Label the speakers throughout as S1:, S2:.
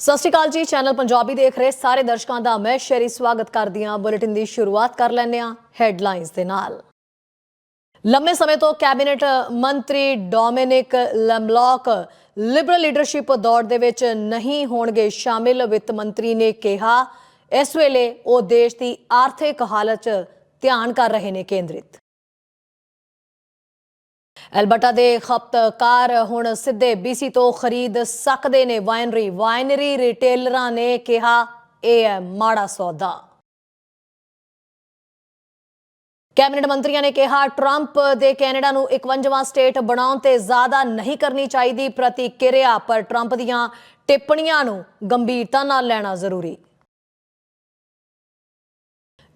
S1: ਸਤਿ ਸ਼੍ਰੀ ਅਕਾਲ ਜੀ, ਚੈਨਲ ਪੰਜਾਬੀ ਦੇਖ ਰਹੇ ਸਾਰੇ ਦਰਸ਼ਕਾਂ ਦਾ ਮੈਂ ਸ਼ਰੀ ਸਵਾਗਤ ਕਰਦੀ ਹਾਂ। ਬੁਲੇਟਿਨ ਦੀ ਸ਼ੁਰੂਆਤ ਕਰ ਲੈਂਦੇ ਹਾਂ ਹੈਡਲਾਈਨਸ ਦੇ ਨਾਲ। ਲੰਮੇ ਸਮੇਂ ਤੋਂ ਕੈਬਨਿਟ ਮੰਤਰੀ ਡੋਮਿਨਿਕ ਲੈਮਲੌਕ ਲਿਬਰਲ ਲੀਡਰਸ਼ਿਪ ਦੌੜ ਦੇ ਵਿੱਚ ਨਹੀਂ ਹੋਣਗੇ ਸ਼ਾਮਿਲ। ਵਿੱਤ ਮੰਤਰੀ ਨੇ ਕਿਹਾ, ਇਸ ਵੇਲੇ ਉਹ ਦੇਸ਼ ਦੀ ਆਰਥਿਕ ਹਾਲਤ 'ਚ ਧਿਆਨ ਕਰ ਰਹੇ ਨੇ ਕੇਂਦਰਿਤ। ਐਲਬਰਟਾ ਦੇ ਖਪਤਕਾਰ ਹੁਣ ਸਿੱਧੇ BC ਤੋਂ ਖਰੀਦ ਸਕਦੇ ਨੇ ਵਾਈਨਰੀ ਵਾਈਨਰੀ ਰਿਟੇਲਰਾਂ ਨੇ ਕਿਹਾ, ਇਹ ਹੈ ਮਾੜਾ ਸੌਦਾ। ਕੈਬਨਿਟ ਮੰਤਰੀਆਂ ਨੇ ਕਿਹਾ, ਟਰੰਪ ਦੇ ਕੈਨੇਡਾ ਨੂੰ 51ਵਾਂ ਸਟੇਟ ਬਣਾਉਣ ਤੇ ਜ਼ਿਆਦਾ ਨਹੀਂ ਕਰਨੀ ਚਾਹੀਦੀ ਪ੍ਰਤੀਕਿਰਿਆ, ਪਰ ਟਰੰਪ ਦੀਆਂ ਟਿੱਪਣੀਆਂ ਨੂੰ ਗੰਭੀਰਤਾ ਨਾਲ ਲੈਣਾ ਜ਼ਰੂਰੀ।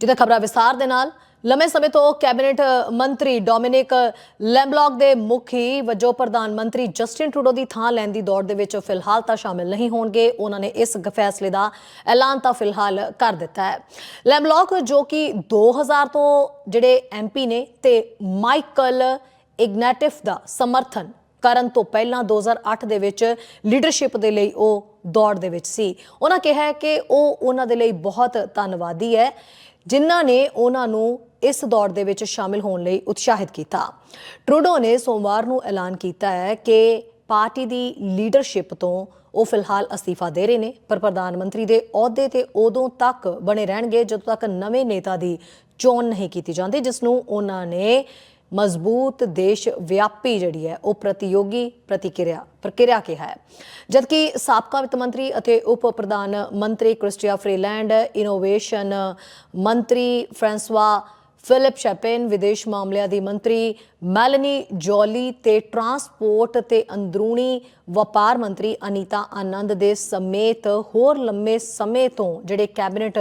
S1: ਜਿੱਦਾਂ ਖਬਰਾਂ ਵਿਸਥਾਰ ਦੇ ਨਾਲ ਲੰਮੇ ਸਮੇਂ ਤੋਂ ਕੈਬਨਿਟ ਮੰਤਰੀ ਡੋਮਿਨਿਕ ਲੈਂਬਲੌਕ ਦੇ ਮੁਖੀ ਵਜੋਂ ਪ੍ਰਧਾਨ ਮੰਤਰੀ ਜਸਟਿਨ ਟਰੂਡੋ ਦੀ ਥਾਂ ਲੈਣ ਦੀ ਦੌੜ ਦੇ ਵਿੱਚ ਫਿਲਹਾਲ ਤਾਂ ਸ਼ਾਮਿਲ ਨਹੀਂ ਹੋਣਗੇ। ਉਹਨਾਂ ਨੇ ਇਸ ਫੈਸਲੇ ਦਾ ਐਲਾਨ ਤਾਂ ਫਿਲਹਾਲ ਕਰ ਦਿੱਤਾ ਹੈ। ਲੈਂਬਲੌਕ ਜੋ ਕਿ 2000 ਤੋਂ ਜਿਹੜੇ ਐਮਪੀ ਨੇ ਤੇ ਮਾਈਕਲ ਇਗਨੈਟਿਵ ਦਾ ਸਮਰਥਨ ਕਰਨ ਤੋਂ ਪਹਿਲਾਂ 2008 ਦੇ ਵਿੱਚ ਲੀਡਰਸ਼ਿਪ ਦੇ ਲਈ ਉਹ ਦੌੜ ਦੇ ਵਿੱਚ ਸੀ। ਉਹਨਾਂ ਕਿਹਾ ਕਿ ਉਹ ਉਹਨਾਂ ਦੇ ਲਈ ਬਹੁਤ ਧੰਨਵਾਦੀ ਹੈ। ਜਿਨ੍ਹਾਂ ਨੇ ਉਹਨਾਂ ਨੂੰ ਇਸ ਦੌੜ ਦੇ ਵਿੱਚ ਸ਼ਾਮਿਲ ਹੋਣ ਲਈ ਉਤਸ਼ਾਹਿਤ ਕੀਤਾ। ਟਰੂਡੋ ਨੇ ਸੋਮਵਾਰ ਨੂੰ ਐਲਾਨ ਕੀਤਾ ਹੈ ਕਿ ਪਾਰਟੀ ਦੀ ਲੀਡਰਸ਼ਿਪ ਤੋਂ ਉਹ ਫਿਲਹਾਲ ਅਸਤੀਫਾ ਦੇ ਰਹੇ ਨੇ, ਪਰ ਪ੍ਰਧਾਨ ਮੰਤਰੀ ਦੇ ਅਹੁਦੇ ਤੇ ਉਦੋਂ ਤੱਕ ਬਣੇ ਰਹਿਣਗੇ ਜਦੋਂ ਤੱਕ ਨਵੇਂ ਨੇਤਾ ਦੀ ਚੋਣ ਨਹੀਂ ਕੀਤੀ ਜਾਂਦੀ, ਜਿਸ ਨੂੰ ਉਹਨਾਂ ਨੇ ਮਜ਼ਬੂਤ ਦੇਸ਼ ਵਿਆਪੀ ਜਿਹੜੀ ਹੈ ਉਹ ਪ੍ਰਤੀਯੋਗੀ ਪ੍ਰਤੀਕਿਰਿਆ, ਪ੍ਰਕਿਰਿਆ ਕਿਹਾ ਹੈ। ਜਦਕਿ ਸਾਬਕਾ ਵਿੱਤ ਮੰਤਰੀ ਅਤੇ ਉਪ ਪ੍ਰਧਾਨ ਮੰਤਰੀ ਕ੍ਰਿਸਟੀਆ ਫਰੀਲੈਂਡ, ਇਨੋਵੇਸ਼ਨ ਮੰਤਰੀ ਫ੍ਰਾਂਸਵਾ ਫਿਲਿਪ ਸ਼ੈਪੇਨ, ਵਿਦੇਸ਼ ਮਾਮਲਿਆਂ ਦੀ ਮੰਤਰੀ ਮੈਲਨੀ ਜੋਲੀ ਤੇ ਟਰਾਂਸਪੋਰਟ ਤੇ ਅੰਦਰੂਨੀ ਵਪਾਰ ਮੰਤਰੀ ਅਨੀਤਾ ਆਨੰਦ ਦੇ ਸਮੇਤ ਹੋਰ ਲੰਮੇ ਸਮੇਂ ਤੋਂ ਜਿਹੜੇ ਕੈਬਨਿਟ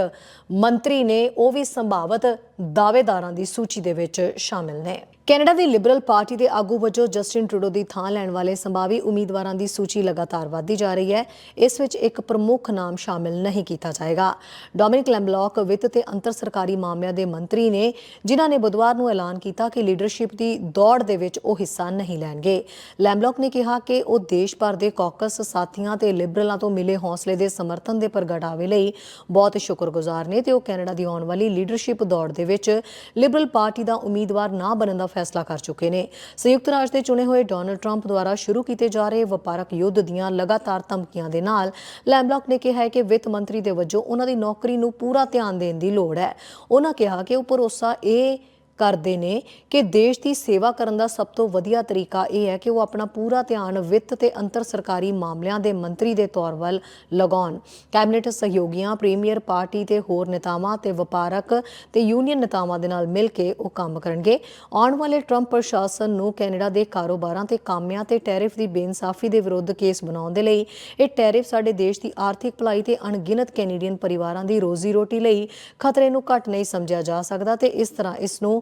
S1: ਮੰਤਰੀ ਨੇ, ਉਹ ਵੀ ਸੰਭਾਵਤ ਦਾਅਵੇਦਾਰਾਂ ਦੀ ਸੂਚੀ ਦੇ ਵਿੱਚ ਸ਼ਾਮਿਲ ਨੇ। ਕੈਨੇਡਾ ਦੀ ਲਿਬਰਲ ਪਾਰਟੀ ਦੇ ਆਗੂ ਵਜੋਂ ਜਸਟਿਨ ਟਰੂਡੋ ਦੀ ਥਾਂ ਲੈਣ ਵਾਲੇ ਸੰਭਾਵੀ ਉਮੀਦਵਾਰਾਂ ਦੀ ਸੂਚੀ ਲਗਾਤਾਰ ਵਧਦੀ ਜਾ ਰਹੀ ਹੈ। ਇਸ ਵਿੱਚ ਇੱਕ ਪ੍ਰਮੁੱਖ ਨਾਮ ਸ਼ਾਮਿਲ ਨਹੀਂ ਕੀਤਾ ਜਾਏਗਾ। ਡੋਮਿਨਿਕ ਲੈਂਬਲੌਕ ਵਿੱਤ ਤੇ ਅੰਤਰ ਸਰਕਾਰੀ ਮਾਮਲਿਆਂ ਦੇ ਮੰਤਰੀ ਨੇ, ਜਿਨ੍ਹਾਂ ਨੇ ਬੁੱਧਵਾਰ ਨੂੰ ਐਲਾਨ ਕੀਤਾ ਕਿ ਲੀਡਰਸ਼ਿਪ ਦੀ ਦੌੜ ਦੇ ਵਿੱਚ ਉਹ ਹਿੱਸਾ ਨਹੀਂ ਲੈਣਗੇ। ਲੈਂਬਲੌਕ ਨੇ ਕਿਹਾ ਕਿ ਉਹ ਦੇਸ਼ ਭਰ ਦੇ ਕਾਕਸ ਸਾਥੀਆਂ ਤੇ ਲਿਬਰਲਾਂ ਤੋਂ ਮਿਲੇ ਹੌਸਲੇ ਦੇ ਸਮਰਥਨ ਦੇ ਪ੍ਰਗਟਾਵੇ ਲਈ ਬਹੁਤ ਸ਼ੁਕਰਗੁਜ਼ਾਰ ਨੇ ਤੇ ਉਹ ਕੈਨੇਡਾ ਦੀ ਆਉਣ ਵਾਲੀ ਲੀਡਰਸ਼ਿਪ ਦੌੜ ਦੇ ਵਿੱਚ ਲਿਬਰਲ ਪਾਰਟੀ ਦਾ ਉਮੀਦਵਾਰ ਨਾ ਬਣਨ ਦਾ ਫੈਸਲਾ ਕਰ ਚੁੱਕੇ ਨੇ। ਸੰਯੁਕਤ ਰਾਜ ਦੇ ਚੁਣੇ ਹੋਏ ਡੋਨਲਡ ਟਰੰਪ ਦੁਆਰਾ ਸ਼ੁਰੂ ਕੀਤੇ ਜਾ ਰਹੇ ਵਪਾਰਕ ਯੁੱਧ ਦੀਆਂ ਲਗਾਤਾਰ ਧਮਕੀਆਂ ਦੇ ਨਾਲ ਲੈਂਬਲੌਕ ਨੇ ਕਿਹਾ ਹੈ ਕਿ ਵਿੱਤ ਮੰਤਰੀ ਦੇ ਵਜੋਂ ਉਹਨਾਂ ਦੀ ਨੌਕਰੀ ਨੂੰ ਪੂਰਾ ਧਿਆਨ ਦੇਣ ਦੀ ਲੋੜ ਹੈ। ਉਹਨਾਂ ਕਿਹਾ ਕਿ ਉਹ ਭਰੋਸਾ ਇਹ ਕਰਦੇ ਨੇ ਕਿ ਦੇਸ਼ ਦੀ ਸੇਵਾ ਕਰਨ ਦਾ ਸਭ ਤੋਂ ਵਧੀਆ ਤਰੀਕਾ ਇਹ ਹੈ ਕਿ ਉਹ ਆਪਣਾ ਪੂਰਾ ਧਿਆਨ ਵਿੱਤ ਤੇ ਅੰਤਰ ਸਰਕਾਰੀ ਮਾਮਲਿਆਂ ਦੇ ਮੰਤਰੀ ਦੇ ਤੌਰ ਵੱਲ ਲਗਾਉਣ। ਕੈਬਨਿਟ ਸਹਿਯੋਗੀਆਂ, ਪ੍ਰੀਮੀਅਰ ਪਾਰਟੀ ਤੇ ਹੋਰ ਨੇਤਾਵਾਂ ਤੇ ਵਪਾਰਕ ਤੇ ਯੂਨੀਅਨ ਨੇਤਾਵਾਂ ਦੇ ਨਾਲ ਮਿਲ ਕੇ ਉਹ ਕੰਮ ਕਰਨਗੇ। ਆਉਣ ਵਾਲੇ ਟਰੰਪ ਪ੍ਰਸ਼ਾਸਨ ਨੂੰ ਕੈਨੇਡਾ ਦੇ ਕਾਰੋਬਾਰਾਂ ਤੇ ਕਾਮਿਆਂ ਤੇ ਟੈਰਿਫ ਦੀ ਬੇਇਨਸਾਫੀ ਦੇ ਵਿਰੁੱਧ ਕੇਸ ਬਣਾਉਣ ਦੇ ਲਈ, ਇਹ ਟੈਰਿਫ ਸਾਡੇ ਦੇਸ਼ ਦੀ ਆਰਥਿਕ ਭਲਾਈ ਤੇ ਅਣਗਿਣਤ ਕੈਨੇਡੀਅਨ ਪਰਿਵਾਰਾਂ ਦੀ ਰੋਜ਼ੀ ਰੋਟੀ ਲਈ ਖਤਰੇ ਨੂੰ ਘੱਟ ਨਹੀਂ ਸਮਝਿਆ ਜਾ ਸਕਦਾ ਤੇ ਇਸ ਤਰ੍ਹਾਂ ਇਸ ਨੂੰ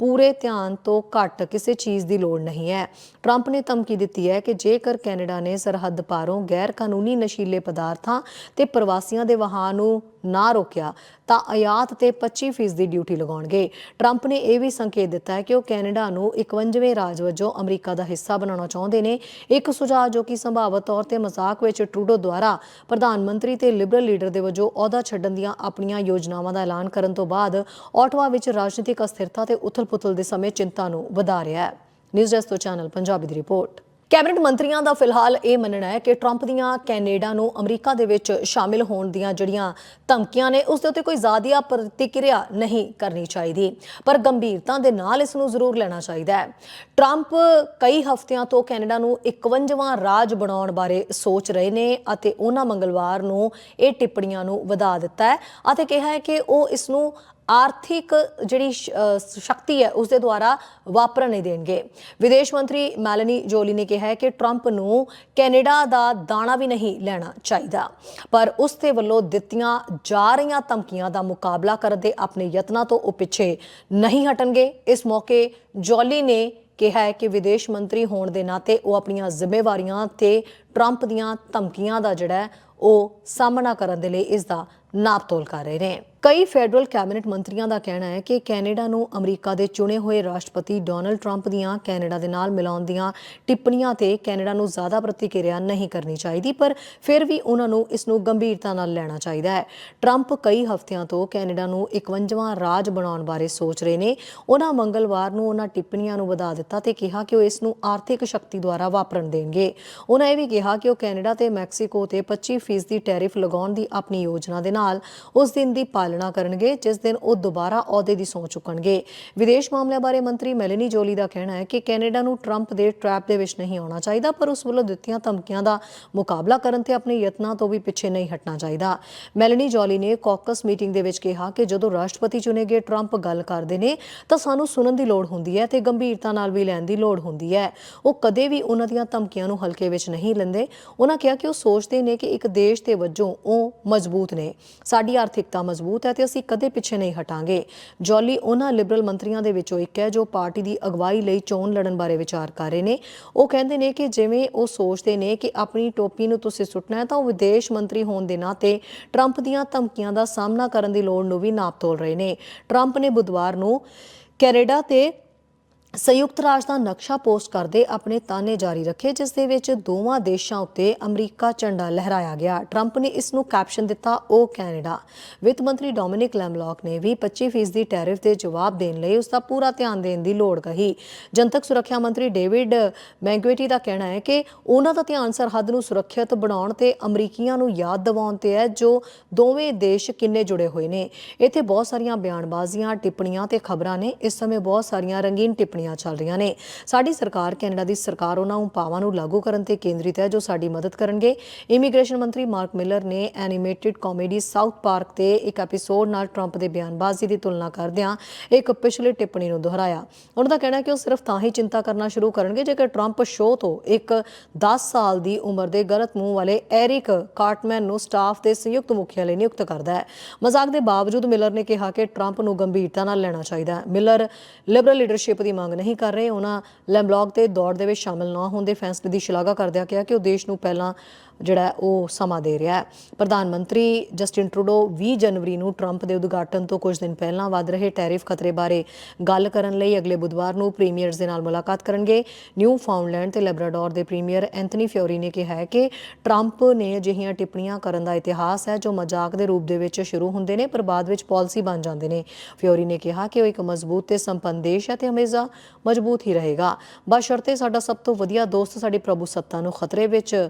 S1: ਪੂਰੇ ਧਿਆਨ ਤੋਂ ਘੱਟ ਕਿਸੇ ਚੀਜ਼ ਦੀ ਲੋੜ ਨਹੀਂ ਹੈ। ਟਰੰਪ ਨੇ ਧਮਕੀ ਦਿੱਤੀ ਹੈ ਕਿ ਜੇਕਰ ਕੈਨੇਡਾ ਨੇ ਸਰਹੱਦ ਪਾਰੋਂ ਗੈਰ ਕਾਨੂੰਨੀ ਨਸ਼ੀਲੇ ਪਦਾਰਥਾਂ ਤੇ ਪ੍ਰਵਾਸੀਆਂ ਦੇ ਵਹਾਅ ਨੂੰ ਨਾ ਰੋਕਿਆ, ਤਾਂ ਆਯਾਤ ਤੇ 25% ਦੀ ਡਿਊਟੀ ਲਗਾਉਣਗੇ। ਟਰੰਪ ਨੇ ਇਹ ਵੀ ਸੰਕੇਤ ਦਿੱਤਾ ਹੈ ਕਿ ਉਹ ਕੈਨੇਡਾ ਨੂੰ 51ਵੇਂ ਰਾਜ ਵਜੋਂ ਅਮਰੀਕਾ ਦਾ ਹਿੱਸਾ ਬਣਾਉਣਾ ਚਾਹੁੰਦੇ ਨੇ। ਇੱਕ ਸੁਝਾਅ ਜੋ ਕਿ ਸੰਭਾਵਤ ਤੌਰ ਤੇ ਮਜ਼ਾਕ ਵਿੱਚ ਟਰੂਡੋ ਦੁਆਰਾ ਪ੍ਰਧਾਨ ਮੰਤਰੀ ਤੇ ਲਿਬਰਲ ਲੀਡਰ ਦੇ ਵਜੋਂ ਅਹੁਦਾ ਛੱਡਣ ਦੀਆਂ ਆਪਣੀਆਂ ਯੋਜਨਾਵਾਂ ਦਾ ਐਲਾਨ ਕਰਨ ਤੋਂ ਬਾਅਦ ਆਟਵਾ ਵਿੱਚ ਰਾਜਨੀਤਿਕ ਅਸਥਿਰਤਾ ਤੇ ਪੁਤਲ ਦੇ ਸਮੇਂ ਚਿੰਤਾ ਨੂੰ ਵਧਾ ਰਿਹਾ ਹੈ। ਨਿਊਜ਼ ਡੈਸਕ ਤੋਂ ਚੈਨਲ ਪੰਜਾਬੀ ਦੀ ਰਿਪੋਰਟ। ਕੈਬਨਿਟ ਮੰਤਰੀਆਂ ਦਾ ਫਿਲਹਾਲ ਇਹ ਮੰਨਣਾ ਹੈ ਕਿ ਟਰੰਪ ਦੀਆਂ ਕੈਨੇਡਾ ਨੂੰ ਅਮਰੀਕਾ ਦੇ ਵਿੱਚ ਸ਼ਾਮਿਲ ਹੋਣ ਦੀਆਂ ਜਿਹੜੀਆਂ ਧਮਕੀਆਂ ਨੇ, ਉਸ ਦੇ ਉੱਤੇ ਕੋਈ ਜ਼ਿਆਦਾ ਪ੍ਰਤੀਕਿਰਿਆ ਨਹੀਂ ਕਰਨੀ ਚਾਹੀਦੀ। ਪਰ ਗੰਭੀਰਤਾ ਦੇ ਨਾਲ ਇਸ ਨੂੰ ਜ਼ਰੂਰ ਲੈਣਾ ਚਾਹੀਦਾ ਹੈ। ਟਰੰਪ ਕਈ ਹਫ਼ਤਿਆਂ ਤੋਂ ਕੈਨੇਡਾ ਨੂੰ 51ਵਾਂ ਰਾਜ ਬਣਾਉਣ ਬਾਰੇ ਸੋਚ ਰਹੇ ਨੇ ਅਤੇ ਉਹਨਾਂ ਮੰਗਲਵਾਰ ਨੂੰ ਇਹ ਟਿੱਪਣੀਆਂ ਨੂੰ ਵਧਾ ਦਿੱਤਾ ਹੈ ਅਤੇ ਕਿਹਾ ਹੈ ਕਿ ਉਹ ਇਸ ਨੂੰ ਆਰਥਿਕ ਜਿਹੜੀ ਸ਼ਕਤੀ ਹੈ ਉਸ ਦੇ ਦੁਆਰਾ ਵਾਪਰਨ ਨਹੀਂ ਦੇਣਗੇ। ਵਿਦੇਸ਼ ਮੰਤਰੀ ਮੈਲਨੀ ਜੋਲੀ ਨੇ ਕਿਹਾ ਹੈ ਕਿ ਟਰੰਪ ਨੂੰ ਕੈਨੇਡਾ ਦਾ ਦਾਣਾ ਵੀ ਨਹੀਂ ਲੈਣਾ ਚਾਹੀਦਾ। ਪਰ ਉਸ ਦੇ ਵੱਲੋਂ ਦਿੱਤੀਆਂ ਜਾ ਰਹੀਆਂ ਧਮਕੀਆਂ ਦਾ ਮੁਕਾਬਲਾ ਕਰਨ ਦੇ ਆਪਣੇ ਯਤਨਾਂ ਤੋਂ ਉਹ ਪਿੱਛੇ ਨਹੀਂ ਹਟਣਗੇ। ਇਸ ਮੌਕੇ ਜੋਲੀ ਨੇ ਕਿਹਾ ਹੈ ਕਿ ਵਿਦੇਸ਼ ਮੰਤਰੀ ਹੋਣ ਦੇ ਨਾਤੇ ਉਹ ਆਪਣੀਆਂ ਜ਼ਿੰਮੇਵਾਰੀਆਂ ਤੇ ਟਰੰਪ ਦੀਆਂ ਧਮਕੀਆਂ ਦਾ ਜਿਹੜਾ ਉਹ ਸਾਹਮਣਾ ਕਰਨ ਦੇ ਲਈ ਇਸ ਦਾ ਨਾਪਤੋਲ ਕਰ ਰਹੇ ਨੇ। ਕਈ ਫੈਡਰਲ ਕੈਬਨਿਟ ਮੰਤਰੀਆਂ ਦਾ ਕਹਿਣਾ ਹੈ ਕਿ ਕੈਨੇਡਾ ਨੂੰ ਅਮਰੀਕਾ ਦੇ ਚੁਣੇ ਹੋਏ ਰਾਸ਼ਟਰਪਤੀ ਡੋਨਲਡ ਟਰੰਪ ਦੀਆਂ ਕੈਨੇਡਾ ਦੇ ਨਾਲ ਮਿਲਾਉਣ ਦੀਆਂ ਟਿੱਪਣੀਆਂ ਤੇ ਕੈਨੇਡਾ ਨੂੰ ਜ਼ਿਆਦਾ ਪ੍ਰਤੀਕਿਰਿਆ ਨਹੀਂ ਕਰਨੀ ਚਾਹੀਦੀ, ਪਰ ਫਿਰ ਵੀ ਉਹਨਾਂ ਨੂੰ ਇਸ ਨੂੰ ਗੰਭੀਰਤਾ ਨਾਲ ਲੈਣਾ ਚਾਹੀਦਾ ਹੈ। ਟਰੰਪ ਕਈ ਹਫ਼ਤਿਆਂ ਤੋਂ ਕੈਨੇਡਾ ਨੂੰ 51ਵਾਂ ਰਾਜ ਬਣਾਉਣ ਬਾਰੇ ਸੋਚ ਰਹੇ ਨੇ। ਉਹਨਾਂ ਮੰਗਲਵਾਰ ਨੂੰ ਉਹਨਾਂ ਟਿੱਪਣੀਆਂ ਨੂੰ ਵਧਾ ਦਿੱਤਾ ਤੇ ਕਿਹਾ ਕਿ ਉਹ ਇਸ ਨੂੰ ਆਰਥਿਕ ਸ਼ਕਤੀ ਦੁਆਰਾ ਵਾਪਰਨ ਦੇਣਗੇ। ਉਹਨਾਂ ਇਹ ਵੀ ਕਿਹਾ ਕਿ ਉਹ ਕੈਨੇਡਾ ਤੇ ਮੈਕਸੀਕੋ ਤੇ 25% ਦੀ ਟੈਰਿਫ ਲਗਾਉਣ ਦੀ ਆਪਣੀ ਯੋਜਨਾ ਦੇ ਨਾਲ ਉਸ ਦਿਨ ਦੀ ਪਾਲਣਾ ਕਰਨਗੇ, ਜਿਸ ਦਿਨ ਉਹ ਦੁਬਾਰਾ ਅਹੁਦੇ ਦੀ ਸਹੁੰ ਚੁੱਕਣਗੇ। ਵਿਦੇਸ਼ ਮਾਮਲਿਆਂ ਬਾਰੇ ਮੰਤਰੀ ਮੈਲਨੀ ਜੋਲੀ ਦਾ ਕਹਿਣਾ ਹੈ ਕਿ ਕੈਨੇਡਾ ਨੂੰ ਟਰੰਪ ਦੇ ਟ੍ਰੈਪ ਦੇ ਵਿੱਚ ਨਹੀਂ ਆਉਣਾ ਚਾਹੀਦਾ, ਪਰ ਉਸ ਵੱਲੋਂ ਦਿੱਤੀਆਂ ਧਮਕੀਆਂ ਦਾ ਮੁਕਾਬਲਾ ਕਰਨ ਤੇ ਆਪਣੇ ਯਤਨਾਂ ਤੋਂ ਵੀ ਪਿੱਛੇ ਨਹੀਂ ਹਟਣਾ ਚਾਹੀਦਾ। ਮੈਲਨੀ ਜੋਲੀ ਨੇ ਕੌਕਸ ਮੀਟਿੰਗ ਦੇ ਵਿੱਚ ਕਿਹਾ ਕਿ ਜਦੋਂ ਰਾਸ਼ਟਰਪਤੀ ਚੁਣੇ ਗਏ ਟਰੰਪ ਗੱਲ ਕਰਦੇ ਨੇ, ਤਾਂ ਸਾਨੂੰ ਸੁਣਨ ਦੀ ਲੋੜ ਹੁੰਦੀ ਹੈ ਤੇ ਗੰਭੀਰਤਾ ਨਾਲ ਵੀ ਲੈਣ ਦੀ ਲੋੜ ਹੁੰਦੀ ਹੈ। ਉਹ ਕਦੇ ਵੀ ਉਹਨਾਂ ਦੀਆਂ ਧਮਕੀਆਂ ਨੂੰ ਹਲਕੇ ਵਿੱਚ ਨਹੀਂ ਲੈਂਦੇ। ਉਹਨਾਂ ਕਿਹਾ ਕਿ ਉਹ ਸੋਚਦੇ ਨੇ ਕਿ ਇੱਕ ਦੇਸ਼ ਦੇ ਵਜੋਂ ਉਹ ਮਜ਼ਬੂਤ ਨੇ। ਸਾਡੀ ਆਰਥਿਕਤਾ ਮਜ਼ਬੂਤ ਹੈ ਤੇ ਅਸੀਂ ਕਦੇ ਪਿੱਛੇ ਨਹੀਂ ਹਟਾਂਗੇ। ਜੋਲੀ, ਉਹਨਾਂ ਲਿਬਰਲ ਮੰਤਰੀਆਂ ਦੇ ਵਿੱਚੋਂ ਇੱਕ ਹੈ ਜੋ ਪਾਰਟੀ ਦੀ ਅਗਵਾਈ ਲਈ ਚੋਣ ਲੜਨ ਬਾਰੇ ਵਿਚਾਰ ਕਰ ਰਹੇ ਨੇ। ਉਹ ਕਹਿੰਦੇ ਨੇ ਕਿ ਜਿਵੇਂ ਉਹ ਸੋਚਦੇ ਨੇ ਕਿ ਆਪਣੀ ਟੋਪੀ ਨੂੰ ਤੁਸੀਂ ਸੁੱਟਣਾ ਹੈ ਤਾਂ ਉਹ ਵਿਦੇਸ਼ ਮੰਤਰੀ ਹੋਣ ਦੇ ਨਾਤੇ ਟਰੰਪ ਦੀਆਂ ਧਮਕੀਆਂ ਦਾ ਸਾਹਮਣਾ ਕਰਨ ਦੀ ਲੋੜ ਨੂੰ ਵੀ ਨਾਪ ਤੋਲ ਰਹੇ ਨੇ। ਟਰੰਪ ਨੇ ਬੁੱਧਵਾਰ ਨੂੰ ਕੈਨੇਡਾ ਤੇ ਸੰਯੁਕਤ ਰਾਜ ਦਾ ਨਕਸ਼ਾ ਪੋਸਟ ਕਰਦੇ ਆਪਣੇ ਤਾਨੇ ਜਾਰੀ ਰੱਖੇ, ਜਿਸ ਦੇ ਵਿੱਚ ਦੋਵਾਂ ਦੇਸ਼ਾਂ ਉੱਤੇ ਅਮਰੀਕਾ ਝੰਡਾ ਲਹਿਰਾਇਆ ਗਿਆ। ਟਰੰਪ ਨੇ ਇਸ ਨੂੰ ਕੈਪਸ਼ਨ ਦਿੱਤਾ, ਉਹ ਕੈਨੇਡਾ। ਵਿੱਤ ਮੰਤਰੀ ਡੋਮਿਨਿਕ ਲੈਮਲੌਕ ਨੇ ਵੀ 25% ਦੀ ਟੈਰਿਫ ਦੇ ਜਵਾਬ ਦੇਣ ਲਈ ਉਸ ਦਾ ਪੂਰਾ ਧਿਆਨ ਦੇਣ ਦੀ ਲੋੜ ਕਹੀ। ਜਨਤਕ ਸੁਰੱਖਿਆ ਮੰਤਰੀ ਡੇਵਿਡ ਮੈਂਗਵੇਟੀ ਦਾ ਕਹਿਣਾ ਹੈ ਕਿ ਉਹਨਾਂ ਦਾ ਧਿਆਨ ਸਰਹੱਦ ਨੂੰ ਸੁਰੱਖਿਅਤ ਬਣਾਉਣ ਤੇ ਅਮਰੀਕੀਆਂ ਨੂੰ ਯਾਦ ਦਿਵਾਉਣ ਤੇ ਹੈ, ਜੋ ਦੋਵੇਂ ਦੇਸ਼ ਕਿੰਨੇ ਜੁੜੇ ਹੋਏ ਨੇ। ਇੱਥੇ ਬਹੁਤ ਸਾਰੀਆਂ ਬਿਆਨਬਾਜ਼ੀਆਂ, ਟਿੱਪਣੀਆਂ ਤੇ ਖਬਰਾਂ ਨੇ। ਇਸ ਸਮੇਂ ਬਹੁਤ ਸਾਰੀਆਂ ਰੰਗੀਨ ਟਿੱਪਣੀਆਂ ਚੱਲ ਰਹੀਆਂ ਨੇ। ਸਾਡੀ ਸਰਕਾਰ ਕੈਨੇਡਾ ਦੀ ਸਰਕਾਰ ਉਹਨਾਂ ਉਪਾਵਾਂ ਨੂੰ ਲਾਗੂ ਕਰਨ ਤੇ ਕੇਂਦਰਿਤ ਹੈ, ਜੋ ਸਾਡੀ ਮਦਦ ਕਰਨਗੇ। ਇਮੀਗ੍ਰੇਸ਼ਨ ਮੰਤਰੀ ਮਾਰਕ ਮਿਲਰ ਨੇ ਐਨੀਮੇਟਿਡ ਕਾਮੇਡੀ ਸਾਊਥ ਪਾਰਕ ਤੇ ਇੱਕ ਐਪੀਸੋਡ ਨਾਲ ਟਰੰਪ ਦੇ ਬਿਆਨਬਾਜ਼ੀ ਦੀ ਤੁਲਨਾ ਕਰਦਿਆਂ ਇੱਕ ਪਿਛਲੀ ਟਿੱਪਣੀ ਨੂੰ ਦੁਹਰਾਇਆ। ਉਹਨਾਂ ਦਾ ਕਹਿਣਾ ਕਿ ਉਹ ਸਿਰਫ ਤਾਂ ਹੀ ਚਿੰਤਾ ਕਰਨਾ ਸ਼ੁਰੂ ਕਰਨਗੇ, ਜੇਕਰ ਟਰੰਪ ਸ਼ੋਅ ਤੋਂ ਇੱਕ 10 ਸਾਲ ਦੀ ਉਮਰ ਦੇ ਗਲਤ ਮੂੰਹ ਵਾਲੇ ਐਰਿਕ ਕਾਰਟਮੈਨ ਨੂੰ ਸਟਾਫ ਦੇ ਸੰਯੁਕਤ ਮੁਖੀਆ ਲਈ ਨਿਯੁਕਤ ਕਰਦਾ ਹੈ। ਮਜ਼ਾਕ ਦੇ ਬਾਵਜੂਦ ਮਿਲਰ ਨੇ ਕਿਹਾ ਕਿ ਟਰੰਪ ਨੂੰ ਗੰਭੀਰਤਾ ਨਾਲ ਲੈਣਾ ਚਾਹੀਦਾ ਹੈ। ਮਿਲਰ, ਲਿਬਰਲ ਲੀਡਰਸ਼ਿਪ ਦੀ ਮੰਗ ਨਹੀਂ ਕਰ ਰਹੇ। ਉਹਨਾਂ ਲੈਂਬਲੌਗ ਤੇ ਦੌੜ ਦੇ ਵਿੱਚ ਸ਼ਾਮਲ ਨਾ ਹੋਣ ਦੇ ਫੈਸਲੇ ਦੀ ਸ਼ਲਾਘਾ ਕਰਦਿਆਂ ਕਿਹਾ ਕਿ ਉਹ ਦੇਸ਼ ਨੂੰ ਪਹਿਲਾਂ ਜਿਹੜਾ ਉਹ ਸਮਾਂ ਦੇ ਰਿਹਾ ਹੈ। ਪ੍ਰਧਾਨ ਮੰਤਰੀ ਜਸਟਿਨ ਟਰੂਡੋ 20 ਜਨਵਰੀ ਨੂੰ ਟਰੰਪ ਦੇ ਉਦਘਾਟਨ ਤੋਂ ਕੁਝ ਦਿਨ ਪਹਿਲਾਂ ਵੱਧ ਰਹੇ ਟੈਰਿਫ ਖਤਰੇ ਬਾਰੇ ਗੱਲ ਕਰਨ ਲਈ ਅਗਲੇ ਬੁੱਧਵਾਰ ਨੂੰ ਪ੍ਰੀਮੀਅਰਸ ਦੇ ਨਾਲ ਮੁਲਾਕਾਤ ਕਰਨਗੇ। ਨਿਊ ਫਾਊਂਡਲੈਂਡ ਤੇ ਲੈਬਰਾਡੋਰ ਦੇ ਪ੍ਰੀਮੀਅਰ ਐਂਥਨੀ ਫਿਓਰੀ ਨੇ ਕਿਹਾ ਹੈ ਕਿ ਟਰੰਪ ਨੇ ਅਜਿਹੀਆਂ ਟਿੱਪਣੀਆਂ ਕਰਨ ਦਾ ਇਤਿਹਾਸ ਹੈ ਜੋ ਮਜ਼ਾਕ ਦੇ ਰੂਪ ਦੇ ਵਿੱਚ ਸ਼ੁਰੂ ਹੁੰਦੇ ਨੇ ਪਰ ਬਾਅਦ ਵਿੱਚ ਪਾਲਿਸੀ ਬਣ ਜਾਂਦੇ ਨੇ। ਫਿਓਰੀ ਨੇ ਕਿਹਾ ਕਿ ਉਹ ਇੱਕ ਮਜ਼ਬੂਤ ਤੇ ਸੰਪੰਨ ਦੇਸ਼ ਹੈ ਤੇ ਹਮੇਸ਼ਾ ਮਜ਼ਬੂਤ ਹੀ ਰਹੇਗਾ। ਬਸ਼ਰਤੇ ਸਾਡਾ ਸਭ ਤੋਂ ਵਧੀਆ ਦੋਸਤ ਸਾਡੀ ਪ੍ਰਭੂ ਸੱਤਾ ਨੂੰ ਖਤਰੇ ਵਿੱਚ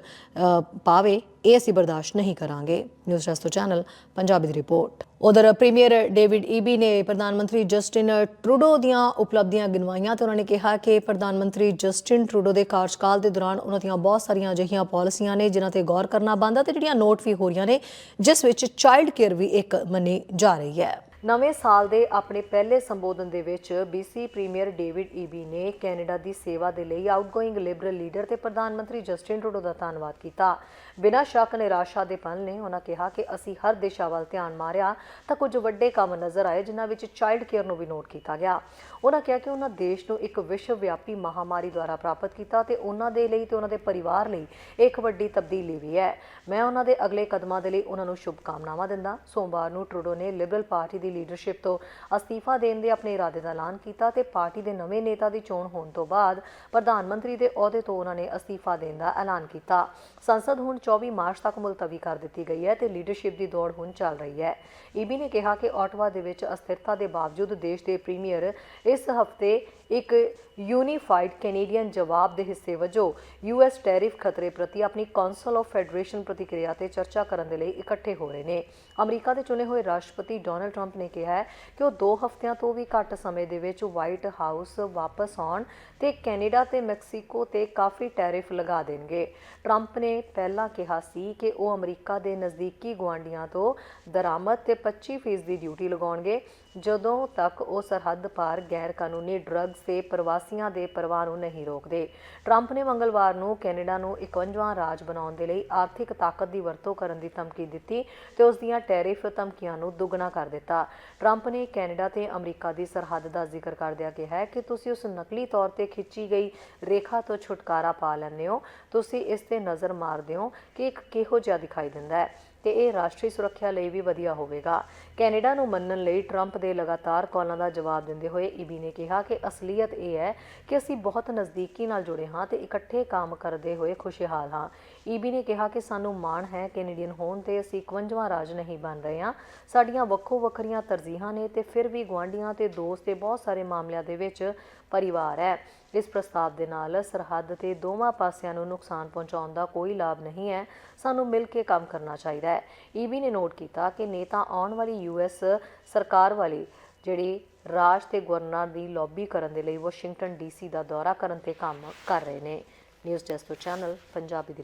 S1: ਪਾਵੇ, ਇਹ ਅਸੀਂ ਬਰਦਾਸ਼ਤ ਨਹੀਂ ਕਰਾਂਗੇ। ਨਿਊਜ਼ ਰਸਤੋ ਚੈਨਲ ਪੰਜਾਬੀ ਦੀ ਰਿਪੋਰਟ। ਉਧਰ ਪ੍ਰੀਮੀਅਰ ਡੇਵਿਡ ਈਬੀ ਨੇ ਪ੍ਰਧਾਨ ਮੰਤਰੀ ਜਸਟਿਨ ਟਰੂਡੋ ਦੀਆਂ ਉਪਲਬਧੀਆਂ ਗਿਣਵਾਈਆਂ ਤੇ ਉਹਨਾਂ ਨੇ ਕਿਹਾ ਕਿ ਪ੍ਰਧਾਨ ਮੰਤਰੀ ਜਸਟਿਨ ਟਰੂਡੋ ਦੇ ਕਾਰਜਕਾਲ ਦੇ ਦੌਰਾਨ ਉਹਨਾਂ ਦੀਆਂ ਬਹੁਤ ਸਾਰੀਆਂ ਅਜਿਹੀਆਂ ਪਾਲਿਸੀਆਂ ਨੇ ਜਿਨ੍ਹਾਂ ਤੇ ਗੌਰ ਕਰਨਾ ਬੰਦ ਹੈ ਤੇ ਜਿਹੜੀਆਂ ਨੋਟ ਵੀ ਹੋ ਰਹੀਆਂ ਨੇ, ਜਿਸ ਵਿੱਚ ਚਾਈਲਡ ਕੇਅਰ ਵੀ ਇੱਕ ਮੰਨੀ ਜਾ ਰਹੀ ਹੈ। ਨਵੇਂ ਸਾਲ ਦੇ ਆਪਣੇ ਪਹਿਲੇ ਸੰਬੋਧਨ ਦੇ ਵਿੱਚ BC ਪ੍ਰੀਮੀਅਰ ਡੇਵਿਡ ਈਬੀ ਨੇ ਕੈਨੇਡਾ ਦੀ ਸੇਵਾ ਦੇ ਲਈ ਆਊਟਗੋਇੰਗ ਲਿਬਰਲ ਲੀਡਰ ਤੇ ਪ੍ਰਧਾਨ ਮੰਤਰੀ ਜਸਟਿਨ ਟਰੂਡੋ ਦਾ ਧੰਨਵਾਦ ਕੀਤਾ। ਬਿਨਾਂ ਸ਼ੱਕ ਨਿਰਾਸ਼ਾ ਦੇ ਪਲ ਨੇ ਉਹਨਾਂ ਕਿਹਾ ਕਿ ਅਸੀਂ ਹਰ ਦਿਸ਼ਾ ਵੱਲ ਧਿਆਨ ਮਾਰਿਆ ਤਾਂ ਕੁਝ ਵੱਡੇ ਕੰਮ ਨਜ਼ਰ ਆਏ ਜਿਨ੍ਹਾਂ ਵਿੱਚ ਚਾਈਲਡ ਕੇਅਰ ਨੂੰ ਵੀ ਨੋਟ ਕੀਤਾ ਗਿਆ। ਉਹਨਾਂ ਕਿਹਾ ਕਿ ਉਹਨਾਂ ਦੇਸ਼ ਨੂੰ ਇੱਕ ਵਿਸ਼ਵ ਵਿਆਪੀ ਮਹਾਮਾਰੀ ਦੁਆਰਾ ਪ੍ਰਾਪਤ ਕੀਤਾ ਤੇ ਉਹਨਾਂ ਦੇ ਲਈ ਤੇ ਉਹਨਾਂ ਦੇ ਪਰਿਵਾਰ ਲਈ ਇੱਕ ਵੱਡੀ ਤਬਦੀਲੀ ਵੀ ਹੈ। ਮੈਂ ਉਹਨਾਂ ਦੇ ਅਗਲੇ ਕਦਮਾਂ ਦੇ ਲਈ ਉਹਨਾਂ ਨੂੰ ਸ਼ੁਭਕਾਮਨਾਵਾਂ ਦਿੰਦਾ। ਸੋਮਵਾਰ ਨੂੰ ਟਰੂਡੋ ਨੇ ਲਿਬਰਲ ਪਾਰਟੀ ਦੀ ਲੀਡਰਸ਼ਿਪ ਤੋਂ ਅਸਤੀਫਾ ਦੇਣ ਦੇ ਆਪਣੇ ਇਰਾਦੇ ਦਾ ਐਲਾਨ ਕੀਤਾ ਤੇ ਪਾਰਟੀ ਦੇ ਨਵੇਂ ਨੇਤਾ ਦੀ ਚੋਣ ਹੋਣ ਤੋਂ ਬਾਅਦ ਪ੍ਰਧਾਨ ਮੰਤਰੀ ਦੇ ਅਹੁਦੇ ਤੋਂ ਉਹਨਾਂ ਨੇ ਅਸਤੀਫਾ ਦੇਣ ਦਾ ਐਲਾਨ ਕੀਤਾ। ਸੰਸਦ ਹੁਣ 24 ਮਾਰਚ ਤੱਕ ਮੁਲਤਵੀ ਕਰ ਦਿੱਤੀ ਗਈ ਹੈ ਤੇ ਲੀਡਰਸ਼ਿਪ ਦੀ ਦੌੜ ਹੁਣ ਚੱਲ ਰਹੀ ਹੈ। ਈਬੀ ਨੇ ਕਿਹਾ ਕਿ ਆਟਵਾ ਦੇ ਵਿੱਚ ਅਸਥਿਰਤਾ ਦੇ ਬਾਵਜੂਦ ਦੇਸ਼ ਦੇ ਪ੍ਰੀਮੀਅਰ ਇਸ ਹਫ਼ਤੇ ਇੱਕ ਯੂਨੀਫਾਈਡ ਕੈਨੇਡੀਅਨ ਜਵਾਬ ਦੇ ਹਿੱਸੇ ਵਜੋਂ ਯੂਐਸ ਟੈਰਿਫ ਖਤਰੇ ਪ੍ਰਤੀ ਆਪਣੀ ਕੌਂਸਲ ਆਫ ਫੈਡਰੇਸ਼ਨ ਪ੍ਰਤੀਕਿਰਿਆ ਤੇ ਚਰਚਾ ਕਰਨ ਦੇ ਲਈ ਇਕੱਠੇ ਹੋ ਰਹੇ ਨੇ। ਅਮਰੀਕਾ ਦੇ ਚੁਣੇ ਹੋਏ ਰਾਸ਼ਟਰਪਤੀ ਡੋਨਲਡ ਟਰੰਪ ਨੇ ਕਿਹਾ ਹੈ ਕਿ ਉਹ 2 ਹਫ਼ਤਿਆਂ ਤੋਂ ਵੀ ਘੱਟ ਸਮੇਂ ਦੇ ਵਿੱਚ ਵਾਈਟ ਹਾਊਸ ਵਾਪਸ ਆਉਣ ਤੇ ਕੈਨੇਡਾ ਤੇ ਮੈਕਸੀਕੋ ਤੇ ਕਾਫੀ ਟੈਰਿਫ ਲਗਾ ਦੇਣਗੇ। ਟਰੰਪ ਨੇ ਪਹਿਲਾਂ ਕਿਹਾ ਸੀ ਕਿ ਉਹ ਅਮਰੀਕਾ ਦੇ ਨਜ਼ਦੀਕੀ ਗੁਆਂਢੀਆਂ ਤੋਂ ਦਰਾਮਦ ਤੇ 25% ਦੀ ਡਿਊਟੀ ਲਗਾਉਣਗੇ। ਜਦੋਂ ਤੱਕ ਉਹ ਸਰਹੱਦ ਪਾਰ ਗੈਰ ਕਾਨੂੰਨੀ ਡਰੱਗਸ ਤੇ ਪ੍ਰਵਾਸੀਆਂ ਦੇ ਪ੍ਰਵਾਹ ਨੂੰ ਨਹੀਂ ਰੋਕਦੇ। ਟਰੰਪ ਨੇ ਮੰਗਲਵਾਰ ਨੂੰ ਕੈਨੇਡਾ ਨੂੰ 51ਵਾਂ ਰਾਜ ਬਣਾਉਣ ਦੇ ਲਈ ਆਰਥਿਕ ਤਾਕਤ ਦੀ ਵਰਤੋਂ ਕਰਨ ਦੀ ਧਮਕੀ ਦਿੱਤੀ ਤੇ ਉਸ ਦੀਆਂ ਟੈਰਿਫ ਧਮਕੀਆਂ ਨੂੰ ਦੁੱਗਣਾ ਕਰ ਦਿੱਤਾ। ਟਰੰਪ ਨੇ ਕੈਨੇਡਾ ਤੇ ਅਮਰੀਕਾ ਦੀ ਸਰਹੱਦ ਦਾ ਜ਼ਿਕਰ ਕਰਦਿਆਂ ਕਿਹਾ ਕਿ ਤੁਸੀਂ ਉਸ ਨਕਲੀ ਤੌਰ ਤੇ ਖਿੱਚੀ ਗਈ ਰੇਖਾ ਤੋਂ ਛੁਟਕਾਰਾ ਪਾ ਲੈਂਦੇ ਹੋ। ਤੁਸੀਂ ਇਸ ਤੇ ਨਜ਼ਰ ਮਾਰਦੇ ਹੋ ਕਿ ਇੱਕ ਕਿਹੋ ਜਿਹਾ ਦਿਖਾਈ ਦਿੰਦਾ ਹੈ। ਤੇ ਇਹ ਰਾਸ਼ਟਰੀ ਸੁਰੱਖਿਆ ਲਈ ਵੀ ਵਧੀਆ ਹੋਵੇਗਾ। ਕੈਨੇਡਾ ਨੂੰ ਮੰਨਣ ਲਈ ਟਰੰਪ ਦੇ ਲਗਾਤਾਰ ਕਾਲਾਂ ਦਾ ਜਵਾਬ ਦਿੰਦੇ ਹੋਏ ਈਬੀ ਨੇ ਕਿਹਾ ਕਿ ਅਸਲੀਅਤ ਇਹ ਹੈ ਕਿ ਅਸੀਂ ਬਹੁਤ ਨਜ਼ਦੀਕੀ ਨਾਲ ਜੁੜੇ ਹਾਂ ਤੇ ਇਕੱਠੇ ਕੰਮ ਕਰਦੇ ਹੋਏ ਖੁਸ਼ਹਾਲ ਹਾਂ। ਈਬੀ ਨੇ ਕਿਹਾ ਕਿ ਸਾਨੂੰ ਮਾਣ ਹੈ ਕੈਨੇਡੀਅਨ ਹੋਣ ਤੇ ਅਸੀਂ 51ਵਾਂ ਰਾਜ ਨਹੀਂ ਬਣ ਰਹੇ ਹਾਂ। ਸਾਡੀਆਂ ਵੱਖੋ ਵੱਖਰੀਆਂ ਤਰਜੀਹਾਂ ਨੇ ਤੇ ਫਿਰ ਵੀ ਗੁਆਂਢੀਆਂ ਤੇ ਦੋਸਤ ਤੇ ਬਹੁਤ ਸਾਰੇ ਮਾਮਲਿਆਂ ਦੇ ਵਿੱਚ ਪਰਿਵਾਰ ਹੈ। ਇਸ ਪ੍ਰਸਤਾਵ ਦੇ ਨਾਲ ਸਰਹੱਦ ਤੇ ਦੋਵਾਂ ਪਾਸਿਆਂ ਨੂੰ ਨੁਕਸਾਨ ਪਹੁੰਚਾਉਣ ਦਾ ਕੋਈ ਲਾਭ ਨਹੀਂ ਹੈ। ਸਾਨੂੰ ਮਿਲ ਕੇ ਕੰਮ ਕਰਨਾ ਚਾਹੀਦਾ ਹੈ। ਈਬੀ ਨੇ ਨੋਟ ਕੀਤਾ ਕਿ ਨੇਤਾ ਆਉਣ ਵਾਲੀ ਯੂਐਸ ਸਰਕਾਰ ਵਾਲੀ ਜਿਹੜੀ ਰਾਜ ਤੇ ਗਵਰਨਰ ਦੀ ਲੌਬੀ ਕਰਨ ਦੇ ਲਈ ਵਾਸ਼ਿੰਗਟਨ ਡੀਸੀ ਦਾ ਦੌਰਾ ਕਰਨ ਤੇ ਕੰਮ ਕਰ ਰਹੇ ਨੇ। ਨਿਊਜ਼ ਡੈਸਕ ਚੈਨਲ ਪੰਜਾਬੀ ਦੀ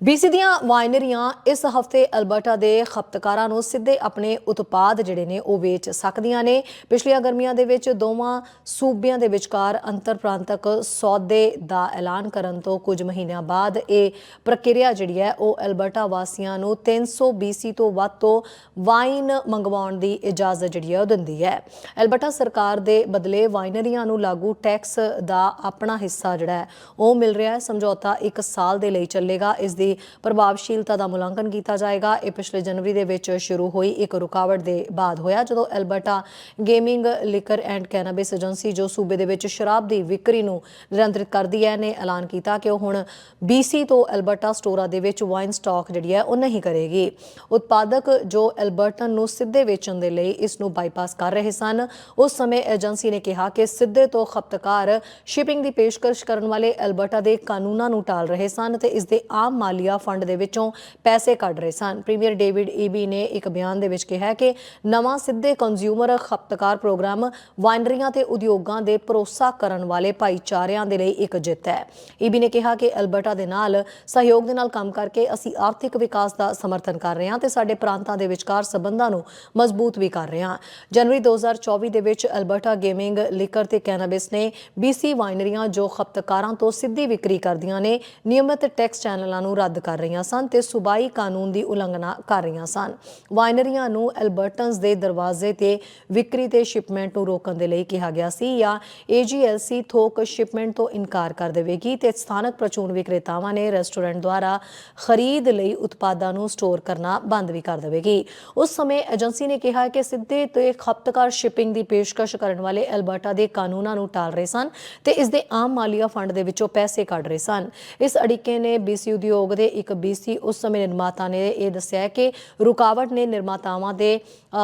S1: ਰਿਪੋਰਟ ਬੀਸੀ ਦੀਆਂ ਵਾਈਨਰੀਆਂ ਇਸ ਹਫ਼ਤੇ ਅਲਬਰਟਾ ਦੇ ਖਪਤਕਾਰਾਂ ਨੂੰ ਸਿੱਧੇ ਆਪਣੇ ਉਤਪਾਦ ਜਿਹੜੇ ਨੇ ਉਹ ਵੇਚ ਸਕਦੀਆਂ ਨੇ। ਪਿਛਲੀਆਂ ਗਰਮੀਆਂ ਦੇ ਵਿੱਚ ਦੋਵਾਂ ਸੂਬਿਆਂ ਦੇ ਵਿਚਕਾਰ ਅੰਤਰ ਪ੍ਰਾਂਤਕ ਸੌਦੇ ਦਾ ਐਲਾਨ ਕਰਨ ਤੋਂ ਕੁਝ ਮਹੀਨਿਆਂ ਬਾਅਦ ਇਹ ਪ੍ਰਕਿਰਿਆ ਜਿਹੜੀ ਹੈ ਉਹ ਅਲਬਰਟਾ ਵਾਸੀਆਂ ਨੂੰ 300 ਬੀਸੀ ਤੋਂ ਵੱਧ ਤੋਂ ਵਾਈਨ ਮੰਗਵਾਉਣ ਦੀ ਇਜਾਜ਼ਤ ਜਿਹੜੀ ਹੈ ਉਹ ਦਿੰਦੀ ਹੈ। ਅਲਬਰਟਾ ਸਰਕਾਰ ਦੇ ਬਦਲੇ ਵਾਈਨਰੀਆਂ ਨੂੰ ਲਾਗੂ ਟੈਕਸ ਦਾ ਆਪਣਾ ਹਿੱਸਾ ਜਿਹੜਾ ਉਹ ਮਿਲ ਰਿਹਾ ਹੈ। ਸਮਝੌਤਾ 1 ਸਾਲ ਦੇ ਲਈ ਚੱਲੇਗਾ। ਇਸ ਦੀ ਪ੍ਰਭਾਵਸ਼ੀਲਤਾ ਦਾ ਮੁਲਾਂਕਣ ਕੀਤਾ ਜਾਏਗਾ। ਇਹ ਪਿਛਲੇ ਜਨਵਰੀ ਦੇ ਵਿੱਚ ਸ਼ੁਰੂ ਹੋਈ ਇੱਕ ਰੁਕਾਵਟ ਦੇ ਬਾਅਦ ਹੋਇਆ, ਜਦੋਂ Alberta gaming, liquor and cannabis agency ਜੋ ਸੂਬੇ ਦੇ ਵਿੱਚ ਸ਼ਰਾਬ ਦੀ ਵਿਕਰੀ ਨੂੰ ਨਿਯੰਤਰਿਤ ਕਰਦੀ ਹੈ, ਨੇ ਐਲਾਨ ਕੀਤਾ ਕਿ ਉਹ ਹੁਣ BC ਤੋਂ ਐਲਬਰਟਾ ਸਟੋਰਾਂ ਦੇ ਵਿੱਚ ਵਾਈਨ ਸਟਾਕ ਜਿਹੜੀ ਹੈ, ਉਹ ਨਹੀਂ ਕਰੇਗੀ। ਉਤਪਾਦਕ ਜੋ ਐਲਬਰਟਨ ਨੂੰ ਸਿੱਧੇ ਵੇਚਣ ਦੇ ਲਈ ਇਸ ਨੂੰ ਬਾਈਪਾਸ ਕਰ ਰਹੇ ਸਨ, ਉਸ ਸਮੇਂ ਏਜੰਸੀ ਨੇ ਕਿਹਾ ਕਿ ਸਿੱਧੇ ਤੋਂ ਖਪਤਕਾਰ ਸ਼ਿਪਿੰਗ ਦੀ ਪੇਸ਼ਕਸ਼ ਕਰਨ ਵਾਲੇ ਐਲਬਰਟਾ ਦੇ ਕਾਨੂੰਨਾਂ ਨੂੰ ਟਾਲ ਰਹੇ ਸਨ ਤੇ ਇਸ ਦੇ ਆਮ ਮਾਲੀਆ ਫੰਡ ਦੇ ਵਿੱਚੋਂ ਪੈਸੇ ਕੱਢ ਰਹੇ ਸਨ। ਪ੍ਰੀਮੀਅਰ ਡੇਵਿਡ ਈਬੀ ਨੇ ਇੱਕ ਬਿਆਨ ਦੇ ਵਿੱਚ ਕਿਹਾ ਕਿ ਨਵਾਂ ਸਿੱਧੇ ਕੰਜ਼ਿਊਮਰ ਖਪਤਕਾਰ ਪ੍ਰੋਗਰਾਮ ਵਾਈਨਰੀਆਂ ਤੇ ਉਦਯੋਗਾਂ ਦੇ ਭਰੋਸਾ ਕਰਨ ਵਾਲੇ ਭਾਈਚਾਰਿਆਂ ਦੇ ਲਈ ਇੱਕ ਜਿੱਤ ਹੈ। ਈਬੀ ਨੇ ਕਿਹਾ ਕਿ ਅਲਬਰਟਾ ਦੇ ਨਾਲ ਸਹਿਯੋਗ ਦੇ ਨਾਲ ਕੰਮ ਕਰਕੇ ਅਸੀਂ ਆਰਥਿਕ ਵਿਕਾਸ ਦਾ ਸਮਰਥਨ ਕਰ ਰਹੇ ਹਾਂ ਤੇ ਸਾਡੇ ਪ੍ਰਾਂਤਾਂ ਦੇ ਵਿਚਕਾਰ ਸਬੰਧਾਂ ਨੂੰ ਮਜ਼ਬੂਤ ਵੀ ਕਰ ਰਹੇ ਹਾਂ। ਜਨਵਰੀ 2024 ਦੇ ਵਿੱਚ ਅਲਬਰਟਾ ਗੇਮਿੰਗ, ਲਿਕਰ ਤੇ ਕੈਨੇਬਿਸ ਨੇ BC ਵਾਈਨਰੀਆਂ ਜੋ ਖਪਤਕਾਰਾਂ ਤੋਂ ਸਿੱਧੀ ਵਿਕਰੀ ਕਰਦੀਆਂ ਨੇ, ਨਿਯਮਿਤ ਟੈਕਸ ਚੈਨਲਾਂ ਨੂੰ ਰੱਦ ਕਰ ਰਹੀਆਂ ਸਨ ਤੇ ਸੂਬਾਈ ਕਾਨੂੰਨ ਦੀ ਉਲੰਘਣਾ ਕਰ ਰਹੀਆਂ ਸਨ। ਵਾਈਨਰੀਆਂ ਨੂੰ ਐਲਬਰਟਨਸ ਦੇ ਦਰਵਾਜ਼ੇ ਤੇ ਵਿਕਰੀ ਤੇ ਸ਼ਿਪਮੈਂਟ ਨੂੰ ਰੋਕਣ ਦੇ ਲਈ ਕਿਹਾ ਗਿਆ ਸੀ ਜਾਂ AGLC ਥੋਕ ਸ਼ਿਪਮੈਂਟ ਤੋਂ ਇਨਕਾਰ ਕਰ ਦੇਵੇਗੀ ਤੇ ਸਥਾਨਕ ਪ੍ਰਚੂਨ ਵਿਕਰੇਤਾਵਾਂ ਨੇ ਰੈਸਟੋਰੈਂਟ ਦੁਆਰਾ ਖਰੀਦ ਲਈ ਉਤਪਾਦਾਂ ਨੂੰ ਸਟੋਰ ਕਰਨਾ ਬੰਦ ਵੀ ਕਰ ਦੇਵੇਗੀ। ਉਸ ਸਮੇਂ ਏਜੰਸੀ ਨੇ ਕਿਹਾ ਕਿ ਸਿੱਧੇ ਤੇ ਖਪਤਕਾਰ ਸ਼ਿਪਿੰਗ ਦੀ ਪੇਸ਼ਕਸ਼ ਕਰਨ ਵਾਲੇ ਐਲਬਰਟਾ ਦੇ ਕਾਨੂੰਨਾਂ ਨੂੰ ਟਾਲ ਰਹੇ ਸਨ ਤੇ ਇਸ ਦੇ ਆਮ ਮਾਲੀਆ ਫੰਡ ਦੇ ਵਿੱਚੋਂ ਪੈਸੇ ਕੱਢ ਰਹੇ ਸਨ। ਇਸ ਅੜਿੱਕੇ ਨੇ BC ਉਦਯੋਗ ਦੇ ਇੱਕ BC ਉਸ ਸਮੇਂ ਨਿਰਮਾਤਾ ਨੇ ਇਹ ਦੱਸਿਆ ਕਿ ਰੁਕਾਵਟ ਨੇ ਨਿਰਮਾਤਾਵਾਂ ਦੇ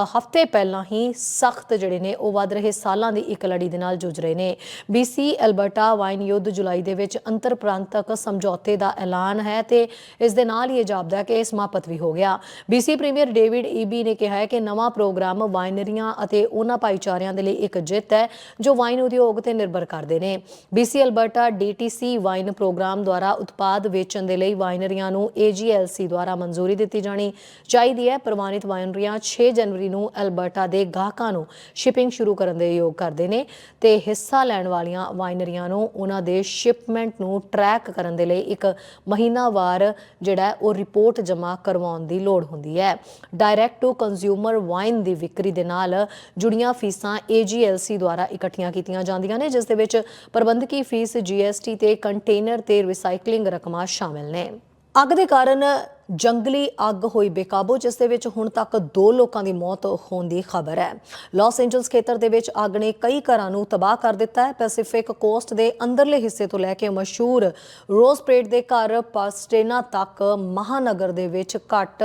S1: ਹਫ਼ਤੇ ਪਹਿਲਾਂ ਹੀ ਸਖਤ ਜਿਹੜੇ ਨੇ ਉਹ ਵੱਧ ਰਹੇ ਸਾਲਾਂ ਦੀ ਇੱਕ ਲੜੀ ਦੇ ਨਾਲ ਜੂਝ ਰਹੇ ਨੇ। BC ਐਲਬਰਟਾ ਵਾਈਨ ਯੁੱਧ ਜੁਲਾਈ ਦੇ ਵਿੱਚ ਅੰਤਰ ਪ੍ਰਾਂਤਕ ਸਮਝੌਤੇ ਦਾ ਐਲਾਨ ਹੈ ਤੇ ਇਸ ਦੇ ਨਾਲ ਹੀ ਇਹ ਜਾਪਦਾ ਕਿ ਇਹ ਸਮਾਪਤ ਵੀ ਹੋ ਗਿਆ। BC ਪ੍ਰੀਮੀਅਰ ਡੇਵਿਡ ਈਬੀ ਨੇ ਕਿਹਾ ਹੈ ਕਿ ਨਵਾਂ ਪ੍ਰੋਗਰਾਮ ਵਾਈਨਰੀਆਂ ਅਤੇ ਉਹਨਾਂ ਭਾਈਚਾਰਿਆਂ ਦੇ ਲਈ ਇੱਕ ਜਿੱਤ ਹੈ ਜੋ ਵਾਈਨ ਉਦਯੋਗ ਤੇ ਨਿਰਭਰ ਕਰਦੇ ਨੇ। BC Alberta DTC wine programme ਦੁਆਰਾ ਉਤਪਾਦ ਵੇਚਣ ਦੇ ਲਈ ਵਾਈਨਰੀਆਂ ਨੂੰ AGLC ਦੁਆਰਾ ਮਨਜ਼ੂਰੀ ਦਿੱਤੀ ਜਾਣੀ ਚਾਹੀਦੀ ਹੈ। ਪ੍ਰਵਾਨਿਤ ਵਾਈਨਰੀਆਂ 6 ਜਨਵਰੀ ਨੂੰ ਐਲਬਰਟਾ ਦੇ ਗਾਹਕਾਂ ਨੂੰ ਸ਼ਿਪਿੰਗ ਸ਼ੁਰੂ ਕਰਨ ਦੇ ਯੋਗ ਕਰਦੇ ਨੇ ਤੇ ਹਿੱਸਾ ਲੈਣ ਵਾਲੀਆਂ ਵਾਈਨਰੀਆਂ ਨੂੰ ਉਹਨਾਂ ਦੇ ਸ਼ਿਪਮੈਂਟ ਨੂੰ ਟਰੈਕ ਕਰਨ ਦੇ ਲਈ ਇੱਕ ਮਹੀਨਾਵਾਰ ਜਿਹੜਾ ਉਹ ਰਿਪੋਰਟ ਜਮ੍ਹਾਂ ਕਰਵਾਉਣ ਦੀ ਲੋੜ ਹੁੰਦੀ ਹੈ। ਡਾਇਰੈਕਟ ਟੂ ਕੰਜ਼ਿਊਮਰ ਵਾਈਨ ਦੀ ਵਿਕਰੀ ਦੇ ਨਾਲ ਜੁੜੀਆਂ ਫੀਸਾਂ AGLC ਦੁਆਰਾ ਇਕੱਠੀਆਂ ਕੀਤੀਆਂ ਜਾਂਦੀਆਂ ਨੇ, ਜਿਸ ਦੇ ਵਿੱਚ ਪ੍ਰਬੰਧਕੀ ਫੀਸ GST ਤੇ ਕੰਟੇਨਰ ਤੇ ਰੀਸਾਈਕਲਿੰਗ ਰਕਮਾਂ ਸ਼ਾਮਿਲ ਨੇ। ਅੱਗ ਦੇ ਕਾਰਨ ਜੰਗਲੀ ਅੱਗ ਹੋਈ ਬੇਕਾਬੂ, ਜਿਸ ਦੇ ਵਿੱਚ ਹੁਣ ਤੱਕ ਦੋ ਲੋਕਾਂ ਦੀ ਮੌਤ ਹੋਣ ਦੀ ਖਬਰ ਹੈ। ਲਾਸ ਐਂਜਲਸ ਖੇਤਰ ਦੇ ਵਿੱਚ ਅੱਗ ਨੇ ਕਈ ਘਰਾਂ ਨੂੰ ਤਬਾਹ ਕਰ ਦਿੱਤਾ ਹੈ। ਪੈਸੀਫਿਕ ਕੋਸਟ ਦੇ ਅੰਦਰਲੇ ਹਿੱਸੇ ਤੋਂ ਲੈ ਕੇ ਮਸ਼ਹੂਰ ਰੋਜ਼ਪ੍ਰੇਟ ਦੇ ਘਰ ਪਾਸਟੇਨਾ ਤੱਕ ਮਹਾਨਗਰ ਦੇ ਵਿੱਚ ਘੱਟ,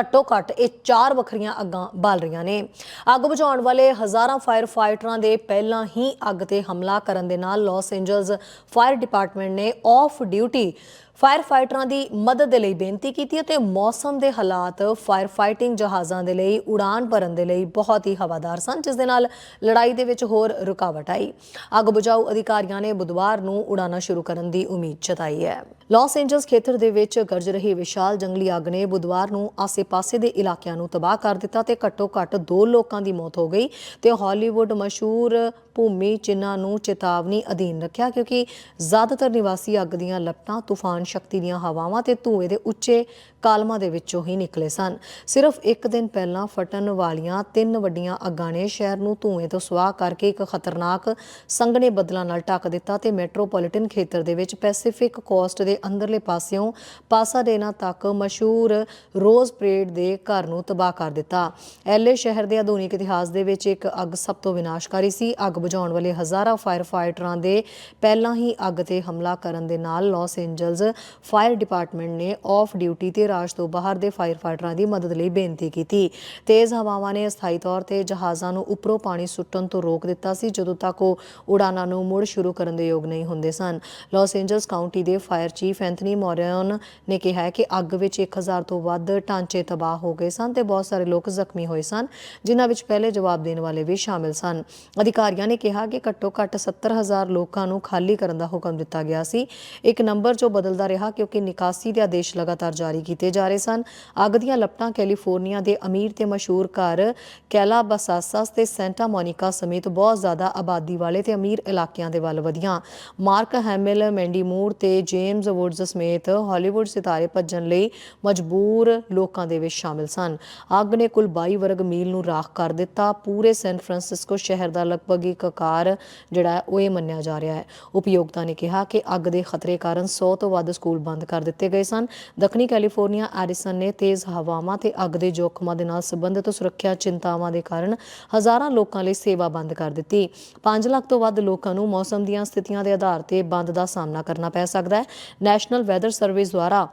S1: ਘੱਟੋ ਘੱਟ ਇਹ ਚਾਰ ਵੱਖਰੀਆਂ ਅੱਗਾਂ ਬਾਲ ਰਹੀਆਂ ਨੇ। ਅੱਗ ਬੁਝਾਉਣ ਵਾਲੇ ਹਜ਼ਾਰਾਂ ਫਾਇਰ ਫਾਈਟਰਾਂ ਦੇ ਪਹਿਲਾਂ ਹੀ ਅੱਗ ਤੇ ਹਮਲਾ ਕਰਨ ਦੇ ਨਾਲ ਲਾਸ ਐਂਜਲਸ ਫਾਇਰ ਡਿਪਾਰਟਮੈਂਟ ਨੇ ਆਫ ਡਿਊਟੀ ਫਾਇਰ ਫਾਈਟਰਾਂ ਦੀ ਮਦਦ ਦੇ ਲਈ ਬੇਨਤੀ ਕੀਤੀ ਅਤੇ ਮੌਸਮ ਦੇ ਹਾਲਾਤ ਫਾਇਰ ਫਾਈਟਿੰਗ ਜਹਾਜ਼ਾਂ ਦੇ ਲਈ, ਉਡਾਨ ਭਰਨ ਦੇ ਲਈ ਬਹੁਤ ਹੀ ਹਵਾਦਾਰ ਸਨ, ਜਿਸ ਦੇ ਨਾਲ ਲੜਾਈ ਦੇ ਵਿੱਚ ਹੋਰ ਰੁਕਾਵਟ ਆਈ। ਅੱਗ ਬੁਝਾਊ ਅਧਿਕਾਰੀਆਂ ਨੇ ਬੁੱਧਵਾਰ ਨੂੰ ਉਡਾਣਾ ਸ਼ੁਰੂ ਕਰਨ ਦੀ ਉਮੀਦ ਜਤਾਈ ਹੈ। ਲਾਸ ਐਂਜਲਸ ਖੇਤਰ ਦੇ ਵਿੱਚ ਗਰਜ ਰਹੀ ਵਿਸ਼ਾਲ ਜੰਗਲੀ ਅੱਗ ਨੇ ਬੁੱਧਵਾਰ ਨੂੰ ਆਸੇ-ਪਾਸੇ ਦੇ ਇਲਾਕਿਆਂ ਨੂੰ ਤਬਾਹ ਕਰ ਦਿੱਤਾ ਤੇ ਘੱਟੋ-ਘੱਟ ਦੋ ਲੋਕਾਂ ਦੀ ਮੌਤ ਹੋ ਗਈ ਤੇ ਹਾਲੀਵੁੱਡ ਮਸ਼ਹੂਰ ਭੂਮੀ ਚਿੰਨ੍ਹਾਂ ਨੂੰ ਚੇਤਾਵਨੀ ਅਧੀਨ ਰੱਖਿਆ, ਕਿਉਂਕਿ ਜ਼ਿਆਦਾਤਰ ਨਿਵਾਸੀ ਅੱਗ ਦੀਆਂ ਲਪਟਾਂ, ਤੂਫਾਨ ਸ਼ਕਤੀ ਦੀਆਂ ਹਵਾਵਾਂ ਤੇ ਧੂਏ ਦੇ ਉੱਚੇ ਕਾਲਮਾਂ ਦੇ ਵਿੱਚੋਂ ਹੀ ਨਿਕਲੇ ਸਨ। ਸਿਰਫ ਇੱਕ ਦਿਨ ਪਹਿਲਾਂ ਫਟਣ ਵਾਲੀਆਂ ਤਿੰਨ ਵੱਡੀਆਂ ਅੱਗਾਂ ਨੇ ਸ਼ਹਿਰ ਨੂੰ ਧੂਏ ਤੋਂ ਸਵਾਹ ਕਰਕੇ ਇੱਕ ਖਤਰਨਾਕ ਸੰਘਣੇ ਬੱਦਲਾਂ ਨਾਲ ਢੱਕ ਦਿੱਤਾ ਤੇ ਮੈਟਰੋਪੋਲੀਟਨ ਖੇਤਰ ਦੇ ਵਿੱਚ ਪੈਸੀਫਿਕ ਕੋਸਟ ਦੇ ਅੰਦਰਲੇ ਪਾਸਿਓਂ ਪਾਸਾਡੇਨਾ ਤੱਕ ਮਸ਼ਹੂਰ ਰੋਜ਼ ਪਰੇਡ ਦੇ ਘਰ ਨੂੰ ਤਬਾਹ ਕਰ ਦਿੱਤਾ। ਐਲਏ ਸ਼ਹਿਰ ਦੇ ਆਧੁਨਿਕ ਇਤਿਹਾਸ ਦੇ ਵਿੱਚ ਇੱਕ ਅੱਗ ਸਭ ਤੋਂ ਵਿਨਾਸ਼ਕਾਰੀ ਸੀ। ਅੱਗ ਬੁਝਾਉਣ ਵਾਲੇ ਹਜ਼ਾਰਾਂ ਫਾਇਰ ਫਾਈਟਰਾਂ ਦੇ ਪਹਿਲਾਂ ਹੀ ਅੱਗ ਤੇ ਹਮਲਾ ਕਰਨ ਦੇ ਨਾਲ ਲਾਸ ਐਂਜਲਸ ਫਾਇਰ ਡਿਪਾਰਟਮੈਂਟ ਨੇ ਆਫ ਡਿਊਟੀ ਤੇ ਰਾਜ ਤੋਂ ਬਾਹਰ ਦੇ ਫਾਇਰ ਫਾਈਟਰਾਂ ਦੀ ਮਦਦ ਲਈ ਬੇਨਤੀ ਕੀਤੀ। ਤੇਜ਼ ਹਵਾਵਾਂ ਨੇ ਅਸਥਾਈ ਤੌਰ ਤੇ ਜਹਾਜ਼ਾਂ ਨੂੰ ਉੱਪਰੋਂ ਪਾਣੀ ਸੁੱਟਣ ਤੋਂ ਰੋਕ ਦਿੱਤਾ ਸੀ, ਜਦੋਂ ਤੱਕ ਉਹ ਉਡਾਨਾਂ ਨੂੰ ਮੁੜ ਸ਼ੁਰੂ ਕਰਨ ਦੇ ਯੋਗ ਨਹੀਂ ਹੁੰਦੇ ਸਨ। ਲਾਸ ਐਂਜਲਸ ਕਾਉਂਟੀ ਦੇ ਫਾਇਰ ਚੀਫ ਐਂਥਨੀ ਮੋਰਿਓਨ ਨੇ ਕਿਹਾ ਹੈ ਕਿ ਅੱਗ ਵਿੱਚ 1000 ਤੋਂ ਵੱਧ ਢਾਂਚੇ ਤਬਾਹ ਹੋ ਗਏ ਸਨ ਤੇ ਬਹੁਤ ਸਾਰੇ ਲੋਕ ਜ਼ਖਮੀ ਹੋਏ ਸਨ, ਜਿਨ੍ਹਾਂ ਵਿੱਚ ਪਹਿਲੇ ਜਵਾਬ ਦੇਣ ਵਾਲੇ ਵੀ ਸ਼ਾਮਿਲ ਸਨ। ਅਧਿਕਾਰੀਆਂ ਨੇ ਕਿਹਾ ਕਿ ਘੱਟੋ ਘੱਟ 70000 ਲੋਕਾਂ ਨੂੰ ਖਾਲੀ ਕਰਨ ਦਾ ਹੁਕਮ ਦਿੱਤਾ ਗਿਆ ਸੀ। ਇੱਕ ਨੰਬਰ ਜੋ ਬਦਲਦਾ ਰਿਹਾ ਕਿਉਂਕਿ ਨਿਕਾਸੀ ਦੇ ਆਦੇਸ਼ ਲਗਾਤਾਰ ਜਾਰੀ ਕੀਤੇ ਜਾ ਰਹੇ ਸਨ। ਅੱਗ ਦੀਆਂ ਲਪਟਾਂ ਕੈਲੀਫੋਰਨੀਆ ਦੇ ਅਮੀਰ ਤੇ ਮਸ਼ਹੂਰ ਘਰ ਕੈਲਾਬਾਸਾਸਾਸ ਤੇ ਸੈਂਟਾ ਮੋਨਿਕਾ ਸਮੇਤ ਬਹੁਤ ਜ਼ਿਆਦਾ ਆਬਾਦੀ ਵਾਲੇ ਤੇ ਅਮੀਰ ਇਲਾਕਿਆਂ ਦੇ ਵੱਲ ਵਧੀਆਂ। ਮਾਰਕ ਹੈਮਿਲ, ਮੈਂਡੀ ਮੂਰ ਤੇ ਜੇਮਸ ਵੁਡਸ ਸਮੇਤ ਹਾਲੀਵੁੱਡ ਸਿਤਾਰੇ ਭੱਜਣ ਲਈ ਮਜਬੂਰ ਲੋਕਾਂ ਦੇ ਵਿੱਚ ਸ਼ਾਮਿਲ ਸਨ। ਅੱਗ ਨੇ ਕੁੱਲ 22 ਵਰਗ ਮੀਲ ਨੂੰ ਰਾਖ ਕਰ ਦਿੱਤਾ। ਪੂਰੇ ਸੈਨ ਫਰਾਂਸਿਸਕੋ ਸ਼ਹਿਰ ਦਾ ਲਗਭਗ ਕਕਾਰ ਜਿਹੜਾ ਹੈ, ਉਹ ਇਹ ਮੰਨਿਆ ਜਾ ਰਿਹਾ ਹੈ। ਉਪਯੋਗਤਾ ਨੇ ਕਿਹਾ ਕਿ ਅੱਗ ਦੇ ਖਤਰੇ ਕਾਰਨ 100 ਤੋਂ ਵੱਧ ਸਕੂਲ ਬੰਦ ਕਰ ਦਿੱਤੇ ਗਏ ਸਨ। ਦੱਖਣੀ ਕੈਲੀਫੋਰਨੀਆ ਐਡੀਸਨ ਨੇ ਤੇਜ਼ ਹਵਾਵਾਂ ਤੇ ਅੱਗ ਦੇ ਜੋਖਮਾਂ ਦੇ ਨਾਲ ਸੰਬੰਧਿਤ ਸੁਰੱਖਿਆ ਚਿੰਤਾਵਾਂ ਦੇ ਕਾਰਨ ਹਜ਼ਾਰਾਂ ਲੋਕਾਂ ਲਈ ਸੇਵਾ ਬੰਦ ਕਰ ਦਿੱਤੀ। 5 ਲੱਖ ਤੋਂ ਵੱਧ ਲੋਕਾਂ ਨੂੰ ਮੌਸਮ ਦੀਆਂ ਸਥਿਤੀਆਂ ਦੇ ਆਧਾਰ ਤੇ ਬੰਦ ਦਾ ਸਾਹਮਣਾ ਕਰਨਾ ਪੈ ਸਕਦਾ ਹੈ। ਨੈਸ਼ਨਲ ਵੈਦਰ ਸਰਵਿਸ ਦੁਆਰਾ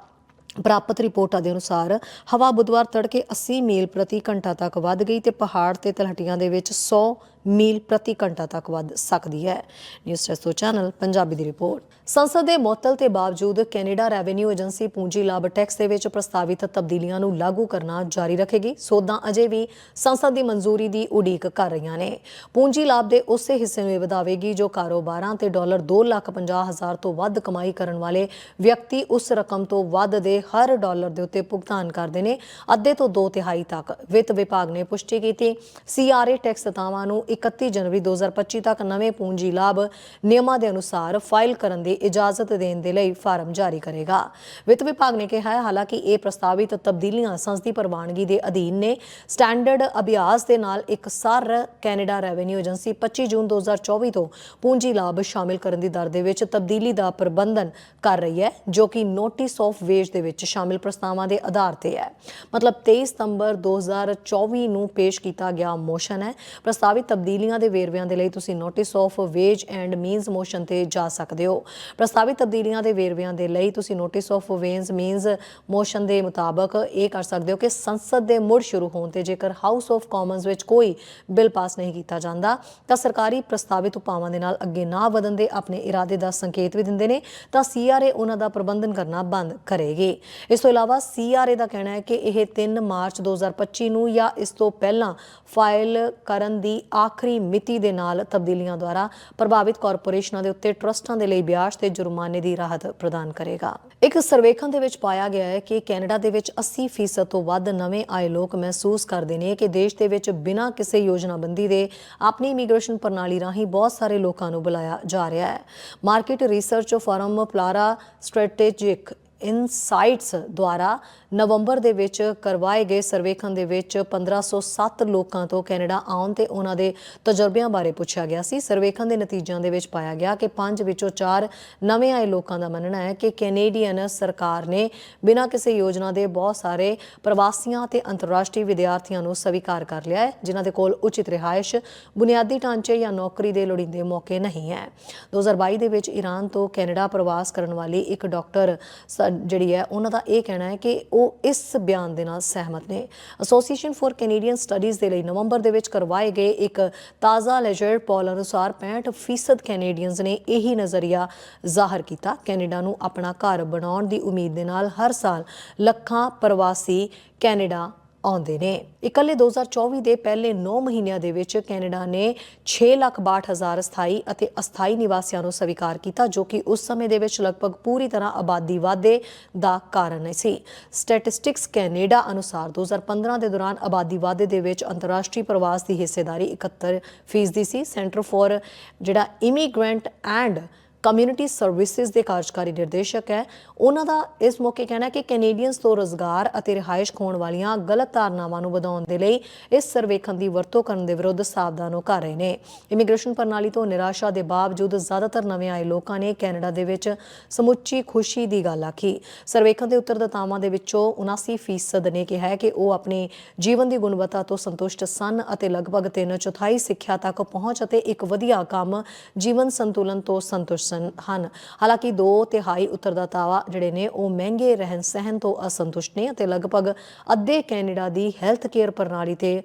S1: ਪ੍ਰਾਪਤ ਰਿਪੋਰਟਾਂ ਦੇ ਅਨੁਸਾਰ ਹਵਾ ਬੁੱਧਵਾਰ ਤੜਕੇ 80 ਮੀਲ ਪ੍ਰਤੀ ਘੰਟਾ ਤੱਕ ਵੱਧ ਗਈ ਤੇ ਪਹਾੜ ਤੇ ਤਲਹਟੀਆਂ ਦੇ ਵਿੱਚ 100 ਮੀਲ ਪ੍ਰਤੀ ਘੰਟਾ ਤੱਕ ਵੱਧ ਸਕਦੀ ਹੈ। ਨਿਊਜ਼ ਟੈਸਟੋ ਚੈਨਲ ਪੰਜਾਬੀ ਦੀ ਰਿਪੋਰਟ। ਸੰਸਦ ਦੇ ਮੁਅਤਲ ਤੇ ਬਾਵਜੂਦ ਕੈਨੇਡਾ ਰੈਵਨਿਊ ਏਜੰਸੀ ਪੂੰਜੀ ਲਾਭ ਟੈਕਸ ਦੇ ਵਿੱਚ ਪ੍ਰਸਤਾਵਿਤ ਤਬਦੀਲੀਆਂ ਨੂੰ ਲਾਗੂ ਕਰਨਾ ਜਾਰੀ ਰੱਖੇਗੀ, ਸੋਧਾਂ ਅਜੇ ਵੀ ਸੰਸਦ ਦੀ ਮਨਜ਼ੂਰੀ ਦੀ ਉਡੀਕ ਕਰ ਰਹੀਆਂ ਨੇ। ਪੂੰਜੀ ਲਾਭ ਦੇ ਉਸੇ ਹਿੱਸੇ ਨੂੰ ਵਧਾਵੇਗੀ ਜੋ ਕਾਰੋਬਾਰਾਂ ਤੇ ਡਾਲਰ 250000 ਤੋਂ ਵੱਧ ਕਮਾਈ ਕਰਨ ਵਾਲੇ ਵਿਅਕਤੀ ਉਸ ਰਕਮ ਤੋਂ ਵੱਧ ਦੇ ਹਰ ਡਾਲਰ ਦੇ ਉੱਤੇ ਭੁਗਤਾਨ ਕਰਦੇ ਨੇ। ਅੱਧੇ ਤੋਂ ਦੋ ਤਿਹਾਈ ਤੱਕ ਵਿੱਤ ਵਿਭਾਗ ਨੇ ਪੁਸ਼ਟੀ ਕੀਤੀ। ਸੀਆਰਏ ਟੈਕਸ ਸਤਾਵਾਂ ਨੂੰ 31 ਜਨਵਰੀ 2025 ਤੱਕ ਨਵੇਂ ਪੂੰਜੀ ਲਾਭ ਨਿਯਮਾਂ ਦੇ ਅਨੁਸਾਰ ਫਾਈਲ ਕਰਨ ਦੀ ਇਜਾਜ਼ਤ ਦੇਣ ਦੇ ਲਈ ਫਾਰਮ ਜਾਰੀ ਕਰੇਗਾ। ਵਿੱਤ ਵਿਭਾਗ ਨੇ ਕਿਹਾ ਹੈ, ਹਾਲਾਂਕਿ ਇਹ ਪ੍ਰਸਤਾਵਿਤ ਤਬਦੀਲੀਆਂ ਸੰਸਦੀ ਪ੍ਰਵਾਨਗੀ ਦੇ ਅਧੀਨ ਨੇ। ਸਟੈਂਡਰਡ ਅਭਿਆਸ ਦੇ ਨਾਲ ਇੱਕ ਸਾਰ ਕੈਨੇਡਾ ਰੈਵਨਿਊ ਏਜੰਸੀ 25 ਜੂਨ 2024 ਤੋਂ ਪੂੰਜੀ ਲਾਭ ਸ਼ਾਮਿਲ ਕਰਨ ਦੀ ਦਰ ਦੇ ਵਿੱਚ ਤਬਦੀਲੀ ਦਾ ਪ੍ਰਬੰਧਨ ਕਰ ਰਹੀ ਹੈ, ਜੋ ਕਿ ਨੋਟਿਸ ਆਫ ਵੇਜ ਦੇ ਵਿੱਚ ਸ਼ਾਮਿਲ ਪ੍ਰਸਤਾਵਾਂ ਦੇ ਆਧਾਰ ਤੇ ਹੈ। ਮਤਲਬ 23 ਸਤੰਬਰ 2024 ਨੂੰ ਪੇਸ਼ ਕੀਤਾ ਗਿਆ ਮੋਸ਼ਨ ਹੈ। ਪ੍ਰਸਤਾਵਿਤ ਤਬਦੀਲੀਆਂ ਦੇ ਵੇਰਵਿਆਂ ਦੇ ਲਈ ਤੁਸੀਂ notice of ways and means motion ਤੇ ਜਾ ਸਕਦੇ ਹੋ। ਪ੍ਰਸਤਾਵਿਤ ਤਬਦੀਲੀਆਂ ਦੇ ਵੇਰਵਿਆਂ ਦੇ ਲਈ ਤੁਸੀਂ notice of ways means motion ਦੇ ਮੁਤਾਬਕ ਇਹ ਕਰ ਸਕਦੇ ਹੋ ਕਿ ਸੰਸਦ ਦੇ ਮੁੜ ਸ਼ੁਰੂ ਹੋਣ ਤੇ ਜੇਕਰ ਹਾਊਸ ਆਫ ਕਾਮਨਸ ਵਿੱਚ ਕੋਈ ਬਿੱਲ ਪਾਸ ਨਹੀਂ ਕੀਤਾ ਜਾਂਦਾ, ਤਾਂ ਸਰਕਾਰੀ ਪ੍ਰਸਤਾਵਿਤ ਉਪਾਵਾਂ ਦੇ ਨਾਲ ਅੱਗੇ ਨਾ ਵਧਣ ਦੇ ਆਪਣੇ ਇਰਾਦੇ ਦਾ ਸੰਕੇਤ ਵੀ ਦਿੰਦੇ ਨੇ, ਤਾਂ ਸੀਆਰਏ ਉਹਨਾਂ ਦਾ ਪ੍ਰਬੰਧਨ ਕਰਨਾ ਬੰਦ ਕਰੇਗੀ। ਇਸ ਤੋਂ ਇਲਾਵਾ ਸੀਆਰਏ ਦਾ ਕਹਿਣਾ ਹੈ ਕਿ ਇਹ 3 ਮਾਰਚ 2025 ਨੂੰ ਜਾਂ ਇਸ ਤੋਂ ਪਹਿਲਾਂ ਫਾਈਲ ਕਰਨ ਦੀ ਆਖਰੀ ਮਿਤੀ ਦੇ ਨਾਲ ਤਬਦੀਲੀਆਂ ਦੁਆਰਾ ਪ੍ਰਭਾਵਿਤ ਕਾਰਪੋਰੇਸ਼ਨਾਂ ਦੇ ਉੱਤੇ ਟਰਸਟਾਂ ਦੇ ਲਈ ਵਿਆਜ ਤੇ ਜੁਰਮਾਨੇ ਦੀ ਰਾਹਤ ਪ੍ਰਦਾਨ ਕਰੇਗਾ। ਇੱਕ ਸਰਵੇਖਣ ਦੇ ਵਿੱਚ ਪਾਇਆ ਗਿਆ ਹੈ ਕਿ ਕੈਨੇਡਾ ਦੇ ਵਿੱਚ 80% ਤੋਂ ਵੱਧ ਨਵੇਂ ਆਏ ਲੋਕ ਮਹਿਸੂਸ ਕਰਦੇ ਨੇ ਕਿ ਦੇਸ਼ ਦੇ ਵਿੱਚ ਬਿਨਾਂ ਕਿਸੇ ਯੋਜਨਾਬੰਦੀ ਦੇ ਆਪਣੀ ਇਮੀਗ੍ਰੇਸ਼ਨ ਪ੍ਰਣਾਲੀ ਰਾਹੀਂ ਬਹੁਤ ਸਾਰੇ ਲੋਕਾਂ ਨੂੰ ਬੁਲਾਇਆ ਜਾ ਰਿਹਾ ਹੈ। Market research firm Pollara strategic insights ਦੁਆਰਾ ਨਵੰਬਰ ਦੇ ਵਿੱਚ ਕਰਵਾਏ ਗਏ ਸਰਵੇਖਣ ਦੇ ਵਿੱਚ 1507 ਲੋਕਾਂ ਤੋਂ ਕੈਨੇਡਾ ਆਉਣ ਤੇ ਉਹਨਾਂ ਦੇ ਤਜਰਬਿਆਂ ਬਾਰੇ ਪੁੱਛਿਆ ਗਿਆ ਸੀ। ਸਰਵੇਖਣ ਦੇ ਨਤੀਜਿਆਂ ਦੇ ਵਿੱਚ ਪਾਇਆ ਗਿਆ ਕਿ 5 ਵਿੱਚੋਂ 4 ਨਵੇਂ ਆਏ ਲੋਕਾਂ ਦਾ ਮੰਨਣਾ ਹੈ ਕਿ ਕੈਨੇਡੀਅਨ ਸਰਕਾਰ ਨੇ ਬਿਨਾਂ ਕਿਸੇ ਯੋਜਨਾ ਦੇ ਬਹੁਤ ਸਾਰੇ ਪ੍ਰਵਾਸੀਆਂ ਤੇ ਅੰਤਰਰਾਸ਼ਟਰੀ ਵਿਦਿਆਰਥੀਆਂ ਨੂੰ ਸਵੀਕਾਰ ਕਰ ਲਿਆ ਹੈ, ਜਿਨ੍ਹਾਂ ਦੇ ਕੋਲ ਉਚਿਤ ਰਿਹਾਇਸ਼, ਬੁਨਿਆਦੀ ਢਾਂਚੇ ਜਾਂ ਨੌਕਰੀ ਦੇ ਲੋੜੀਂਦੇ ਮੌਕੇ ਨਹੀਂ ਹੈ। 2022 ਦੇ ਵਿੱਚ ਈਰਾਨ ਤੋਂ ਕੈਨੇਡਾ ਪ੍ਰਵਾਸ ਕਰਨ ਵਾਲੀ ਇੱਕ ਡਾਕਟਰ ਸ- ਜਿਹੜੀ ਹੈ, ਉਹਨਾਂ ਦਾ ਇਹ ਕਹਿਣਾ ਹੈ ਕਿ ਉਹ ਇਸ ਬਿਆਨ ਦੇ ਨਾਲ ਸਹਿਮਤ ਨੇ। ਐਸੋਸੀਏਸ਼ਨ ਫਾਰ ਕੈਨੇਡੀਅਨ ਸਟੱਡੀਜ਼ ਦੇ ਲਈ ਨਵੰਬਰ ਦੇ ਵਿੱਚ ਕਰਵਾਏ ਗਏ ਇੱਕ ਤਾਜ਼ਾ ਲੈਜਰ ਪੋਲ ਅਨੁਸਾਰ 65% ਕੈਨੇਡੀਅਨਸ ਨੇ ਇਹੀ ਨਜ਼ਰੀਆ ਜ਼ਾਹਰ ਕੀਤਾ। ਕੈਨੇਡਾ ਨੂੰ ਆਪਣਾ ਘਰ ਬਣਾਉਣ ਦੀ ਉਮੀਦ ਦੇ ਨਾਲ ਹਰ ਸਾਲ ਲੱਖਾਂ ਪ੍ਰਵਾਸੀ ਕੈਨੇਡਾ ਆਉਂਦੇ ਨੇ। ਇਕੱਲੇ 2024 ਦੇ ਪਹਿਲੇ 9 ਮਹੀਨਿਆਂ ਦੇ ਵਿੱਚ ਕੈਨੇਡਾ ਨੇ 6,62,000 ਸਥਾਈ ਅਤੇ ਅਸਥਾਈ ਨਿਵਾਸੀਆਂ ਨੂੰ ਸਵੀਕਾਰ ਕੀਤਾ ਜੋ ਕਿ ਉਸ ਸਮੇਂ ਦੇ ਵਿੱਚ ਲਗਭਗ ਪੂਰੀ ਤਰ੍ਹਾਂ ਆਬਾਦੀ ਵਾਧੇ ਦਾ ਕਾਰਨ ਸੀ। ਸਟੈਟਿਸਟਿਕਸ ਕੈਨੇਡਾ ਅਨੁਸਾਰ 2015 ਦੇ ਦੌਰਾਨ ਆਬਾਦੀ ਵਾਧੇ ਦੇ ਵਿੱਚ ਅੰਤਰਰਾਸ਼ਟਰੀ ਪ੍ਰਵਾਸ ਦੀ ਹਿੱਸੇਦਾਰੀ 71 ਫੀਸਦੀ ਸੀ। ਸੈਂਟਰ ਫॉर ਜਿਹੜਾ ਇਮੀਗ੍ਰੈਂਟ ਐਂਡ ਕਮਿਊਨਿਟੀ ਸਰਵਿਸਿਜ਼ ਦੇ ਕਾਰਜਕਾਰੀ ਨਿਰਦੇਸ਼ਕ ਹੈ। ਉਹਨਾਂ ਦਾ ਇਸ ਮੌਕੇ ਕਹਿਣਾ ਕਿ ਕੈਨੇਡੀਅਨਸ ਤੋਂ ਰੋਜ਼ਗਾਰ ਅਤੇ ਰਿਹਾਇਸ਼ ਖੋਣ ਵਾਲੀਆਂ ਗਲਤ ਧਾਰਨਾਵਾਂ ਨੂੰ ਵਧਾਉਣ ਦੇ ਲਈ ਇਸ ਸਰਵੇਖਣ ਦੀ ਵਰਤੋਂ ਕਰਨ ਦੇ ਵਿਰੁੱਧ ਸਾਵਧਾਨ ਹੋ ਕਰ ਰਹੇ ਨੇ। ਇਮੀਗ੍ਰੇਸ਼ਨ ਪ੍ਰਣਾਲੀ ਤੋਂ ਨਿਰਾਸ਼ਾ ਦੇ ਬਾਵਜੂਦ ਜ਼ਿਆਦਾਤਰ ਨਵੇਂ ਆਏ ਲੋਕਾਂ ਨੇ ਕੈਨੇਡਾ ਦੇ ਵਿੱਚ ਸਮੁੱਚੀ ਖੁਸ਼ੀ ਦੀ ਗੱਲ ਆਖੀ। ਸਰਵੇਖਣ ਦੇ ਉੱਤਰਦਾਤਾਵਾਂ ਦੇ ਵਿੱਚੋਂ 79% ਨੇ ਕਿਹਾ ਹੈ ਕਿ ਉਹ ਆਪਣੇ ਜੀਵਨ ਦੀ ਗੁਣਵੱਤਾ ਤੋਂ ਸੰਤੁਸ਼ਟ ਸਨ ਅਤੇ ਲਗਭਗ 3 ਚੌਥਾਈ ਸਿੱਖਿਆ ਤੱਕ ਪਹੁੰਚ ਅਤੇ ਇੱਕ ਵਧੀਆ ਕੰਮ ਜੀਵਨ ਸੰਤੁਲਨ ਤੋਂ ਸੰਤੁਸ਼ਟ ਸਨ ਹਨ। ਹਾਲਾਂਕਿ ਦੋ ਤਿਹਾਈ ਉੱਤਰਦਾਤਾਵਾ ਜਿਹੜੇ ਨੇ, ਉਹ ਮਹਿੰਗੇ ਰਹਿਣ ਸਹਿਣ ਤੋਂ ਅਸੰਤੁਸ਼ਟ ਨੇ ਅਤੇ ਲਗਭਗ ਅੱਧੇ ਕੈਨੇਡਾ ਦੀ ਹੈਲਥ ਕੇਅਰ ਪ੍ਰਣਾਲੀ ਤੇ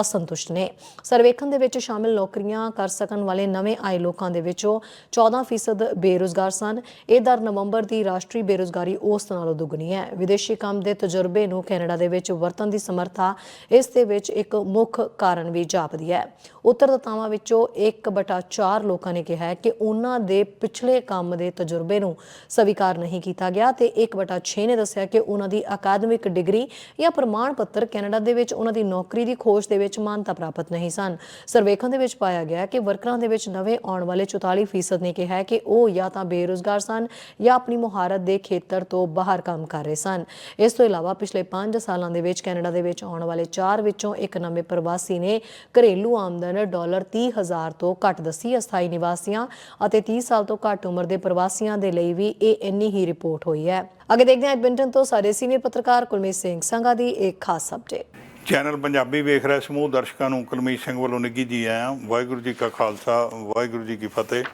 S1: ਅਸੰਤੁਸ਼ਟ ਨੇ। ਸਰਵੇਖਣ ਦੇ ਵਿੱਚ ਸ਼ਾਮਿਲ ਨੌਕਰੀਆਂ ਕਰ ਸਕਣ ਵਾਲੇ ਨਵੇਂ ਆਏ ਲੋਕਾਂ ਦੇ ਵਿੱਚੋਂ 14% ਬੇਰੁਜ਼ਗਾਰ ਸਨ। ਇਹ ਦਰ ਨਵੰਬਰ ਦੀ ਰਾਸ਼ਟਰੀ ਬੇਰੁਜ਼ਗਾਰੀ ਔਸਤ ਨਾਲੋਂ ਦੁੱਗਣੀ ਹੈ। ਵਿਦੇਸ਼ੀ ਕੰਮ ਦੇ ਤਜਰਬੇ ਨੂੰ ਕੈਨੇਡਾ ਦੇ ਵਿੱਚ ਵਰਤਣ ਦੀ ਸਮਰੱਥਾ ਇਸ ਦੇ ਵਿੱਚ ਇੱਕ ਮੁੱਖ ਕਾਰਨ ਵੀ ਜਾਪਦੀ ਹੈ। ਉੱਤਰਦਾਤਾਵਾਂ ਵਿੱਚੋਂ 1/4 ਲੋਕਾਂ ਨੇ ਕਿਹਾ ਹੈ ਕਿ ਉਹਨਾਂ ਦੇ ਪਿਛਲੇ ਕੰਮ ਦੇ ਤਜਰਬੇ ਨੂੰ ਸਵੀਕਾਰ ਨਹੀਂ ਕੀਤਾ ਗਿਆ ਤੇ 1/6 ਨੇ ਦੱਸਿਆ ਕਿ ਉਹਨਾਂ ਦੀ ਅਕਾਦਮਿਕ ਡਿਗਰੀ ਜਾਂ ਪ੍ਰਮਾਣ ਪੱਤਰ ਕੈਨੇਡਾ ਦੇ ਵਿੱਚ ਉਹਨਾਂ ਦੀ ਨੌਕਰੀ ਦੀ ਖੋਜ ਦੇ ਵਿੱਚ ਮਾਨਤਾ ਪ੍ਰਾਪਤ ਨਹੀਂ ਸਨ। ਸਰਵੇਖਣ ਦੇ ਵਿੱਚ ਪਾਇਆ ਗਿਆ ਕਿ ਵਰਕਰਾਂ ਦੇ ਵਿੱਚ ਨਵੇਂ ਆਉਣ ਵਾਲੇ 44% ਨੇ ਕਿਹਾ ਕਿ ਉਹ ਜਾਂ ਤਾਂ ਬੇਰੁਜ਼ਗਾਰ ਸਨ ਜਾਂ ਆਪਣੀ ਮੁਹਾਰਤ ਦੇ ਖੇਤਰ ਤੋਂ ਬਾਹਰ ਕੰਮ ਕਰ ਰਹੇ ਸਨ। ਇਸ ਤੋਂ ਇਲਾਵਾ ਪਿਛਲੇ 5 ਸਾਲਾਂ ਦੇ ਵਿੱਚ ਕੈਨੇਡਾ ਦੇ ਵਿੱਚ ਆਉਣ ਵਾਲੇ 4 ਵਿੱਚੋਂ ਇੱਕ ਨਵੇਂ ਪ੍ਰਵਾਸੀ ਨੇ ਘਰੇਲੂ ਆਮਦਨ ਡਾਲਰ 30000 ਤੋਂ ਘੱਟ ਦੱਸੀ ਅਸਥਾਈ ਨਿਵਾਸੀਆਂ ਅਤੇ 30 ਸਾਲ ਤੋਂ ਘੱਟ ਉਮਰ ਦੇ ਪ੍ਰਵਾਸੀਆਂ ਦੇ ਲਈ ਵੀ ਇਹ ਇੰਨੀ ਹੀ ਰਿਪੋਰਟ ਹੋਈ ਹੈ। ਅੱਗੇ ਦੇਖਦੇ ਹਾਂ ਐਡਮਿੰਟਨ ਤੋਂ ਸਾਡੇ ਸੀਨੀਅਰ ਪੱਤਰਕਾਰ ਕੁਲਮੀਤ ਸਿੰਘ ਸੰਘਾ ਦੀ ਇੱਕ ਖਾਸ ਅਪਡੇਟ
S2: ਚੈਨਲ ਪੰਜਾਬੀ ਵੇਖ ਰਹੇ ਸਮੂਹ ਦਰਸ਼ਕਾਂ ਨੂੰ ਕੁਲਮੀਤ ਸਿੰਘ ਵੱਲੋਂ ਨਿੱਘੀ ਜੀ ਆਇਆਂ। ਵਾਹਿਗੁਰੂ ਜੀ ਕਾ ਖਾਲਸਾ, ਵਾਹਿਗੁਰੂ ਜੀ ਕੀ ਫਤਿਹ।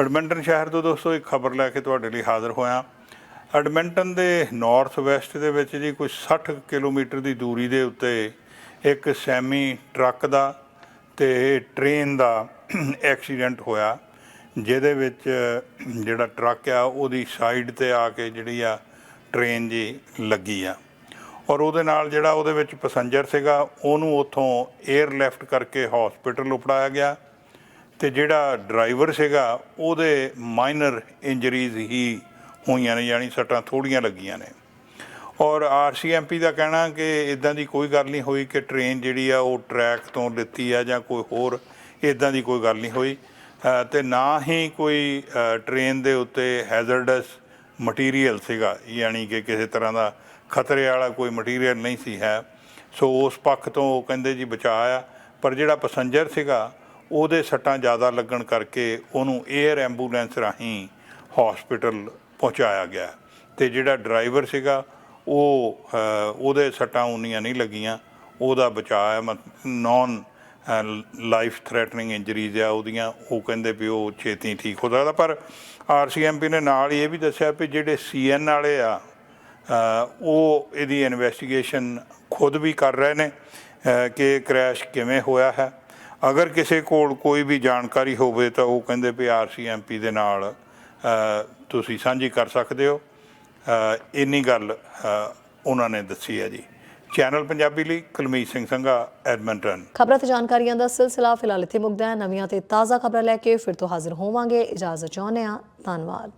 S2: ਐਡਮਿੰਟਨ ਸ਼ਹਿਰ ਤੋਂ ਦੋਸਤੋ, ਇੱਕ ਖਬਰ ਲੈ ਕੇ ਤੁਹਾਡੇ ਲਈ ਹਾਜ਼ਰ ਹੋਇਆ। ਐਡਮਿੰਟਨ ਦੇ ਨਾਰਥ ਵੈਸਟ ਦੇ ਵਿੱਚ ਜੀ ਕੁਝ 60 ਕਿਲੋਮੀਟਰ ਦੀ ਦੂਰੀ ਦੇ ਉੱਤੇ ਇੱਕ ਸੈਮੀ ਟਰੱਕ ਦਾ ਤੇ ਟ੍ਰੇਨ ਦਾ ਐਕਸੀਡੈਂਟ ਹੋਇਆ। ਜਿਹਦੇ ਵਿੱਚ, ਜਿਹੜਾ ਟਰੱਕ ਆ, ਉਹਦੀ ਸਾਈਡ ਤੇ ਆ ਕੇ ਜਿਹੜੀ ਆ, ਟ੍ਰੇਨ ਜੀ ਲੱਗੀ ਆ। ਔਰ ਉਹਦੇ ਨਾਲ ਜਿਹੜਾ ਉਹਦੇ ਵਿੱਚ ਪੈਸੇਂਜਰ ਸੀਗਾ, ਉਹਨੂੰ ਉੱਥੋਂ 에ਅਰ ਲਿਫਟ ਕਰਕੇ ਹਸਪੀਟਲ ਉਪੜਾਇਆ ਗਿਆ। ਤੇ ਜਿਹੜਾ ਡਰਾਈਵਰ ਸੀਗਾ, ਉਹਦੇ ਮਾਈਨਰ ਇੰਜਰੀਜ਼ ਹੀ ਹੋਈਆਂ ਨੇ, ਯਾਨੀ ਸੱਟਾਂ ਥੋੜੀਆਂ ਲੱਗੀਆਂ ਨੇ। ਔਰ ਆਰਸੀਐਮਪੀ ਦਾ ਕਹਿਣਾ ਕਿ ਇਦਾਂ ਦੀ ਕੋਈ ਗੱਲ ਨਹੀਂ ਹੋਈ ਕਿ ਟ੍ਰੇਨ ਜਿਹੜੀ ਆ, ਉਹ ਟਰੈਕ ਤੋਂ ਲਿੱਤੀ ਆ ਜਾਂ ਕੋਈ ਹੋਰ ਇਦਾਂ ਦੀ ਕੋਈ ਗੱਲ ਨਹੀਂ ਹੋਈ। ਤੇ ਨਾ ਹੀ ਕੋਈ ਅ, ਟ੍ਰੇਨ ਦੇ ਉੱਤੇ ਹੈਜ਼ਰਡਸ ਮਟੀਰੀਅਲ ਸੀਗਾ ਯਾਨੀ ਕਿ ਕਿਸੇ ਤਰ੍ਹਾਂ ਦਾ ਖਤਰੇ ਵਾਲਾ ਕੋਈ ਮਟੀਰੀਅਲ ਨਹੀਂ ਸੀ ਹੈ। ਸੋ ਉਸ ਪੱਖ ਤੋਂ ਉਹ ਕਹਿੰਦੇ ਜੀ ਬਚਾਅ ਆ ਪਰ ਜਿਹੜਾ ਪੈਸੇਂਜਰ ਸੀਗਾ ਉਹਦੇ ਸੱਟਾਂ ਜ਼ਿਆਦਾ ਲੱਗਣ ਕਰਕੇ ਉਹਨੂੰ 에ਅਰ ਐਂਬੂਲੈਂਸ ਰਾਹੀਂ ਹਸਪੀਟਲ ਪਹੁੰਚਾਇਆ ਗਿਆ। ਤੇ ਜਿਹੜਾ ਡਰਾਈਵਰ ਸੀਗਾ ਉਹ ਉਹਦੇ ਸੱਟਾਂ ਉਨੀਆਂ ਨਹੀਂ ਲੱਗੀਆਂ ਉਹਦਾ ਬਚਾਅ ਹੈ ਨਾਨ ਲਾਈਫ ਥ੍ਰੈਟਨਿੰਗ ਇੰਜਰੀਜ਼ ਆ, ਉਹਦੀਆਂ, ਉਹ ਕਹਿੰਦੇ ਵੀ ਉਹ ਛੇਤੀ ਠੀਕ ਹੋ ਸਕਦਾ। ਪਰ ਆਰਸੀਐਮਪੀ ਨੇ ਨਾਲ ਹੀ ਇਹ ਵੀ ਦੱਸਿਆ ਵੀ ਜਿਹੜੇ ਸੀਐਨ ਵਾਲੇ ਆ ਉਹ ਇਹਦੀ ਇਨਵੈਸਟੀਗੇਸ਼ਨ ਖੁਦ ਵੀ ਕਰ ਰਹੇ ਨੇ ਕਿ ਕ੍ਰੈਸ਼ ਕਿਵੇਂ ਹੋਇਆ ਹੈ। ਅਗਰ ਕਿਸੇ ਕੋਲ ਕੋਈ ਵੀ ਜਾਣਕਾਰੀ ਹੋਵੇ ਤਾਂ ਉਹ ਕਹਿੰਦੇ ਵੀ ਆਰਸੀਐਮਪੀ ਦੇ ਨਾਲ ਤੁਸੀਂ ਸਾਂਝੀ ਕਰ ਸਕਦੇ ਹੋ। ਇੰਨੀ ਗੱਲ ਉਹਨਾਂ ਨੇ ਦੱਸੀ ਹੈ ਜੀ। ਚੈਨਲ ਪੰਜਾਬੀ ਲਈ ਕੁਲਮੀਤ ਸਿੰਘ ਸੰਘਾ, ਐਡਮਿੰਟਨ।
S1: ਖਬਰਾਂ ਤੇ ਜਾਣਕਾਰੀਆਂ ਦਾ ਸਿਲਸਿਲਾ ਫਿਲਹਾਲ ਇੱਥੇ ਮੁੱਕਦਾ ਹੈ। ਨਵੀਆਂ ਤੇ ਤਾਜ਼ਾ ਖਬਰਾਂ ਲੈ ਕੇ ਫਿਰ ਤੋਂ ਹਾਜ਼ਰ ਹੋਵਾਂਗੇ। ਇਜਾਜ਼ਤ ਚਾਹੁੰਦੇ ਹਾਂ। ਧੰਨਵਾਦ।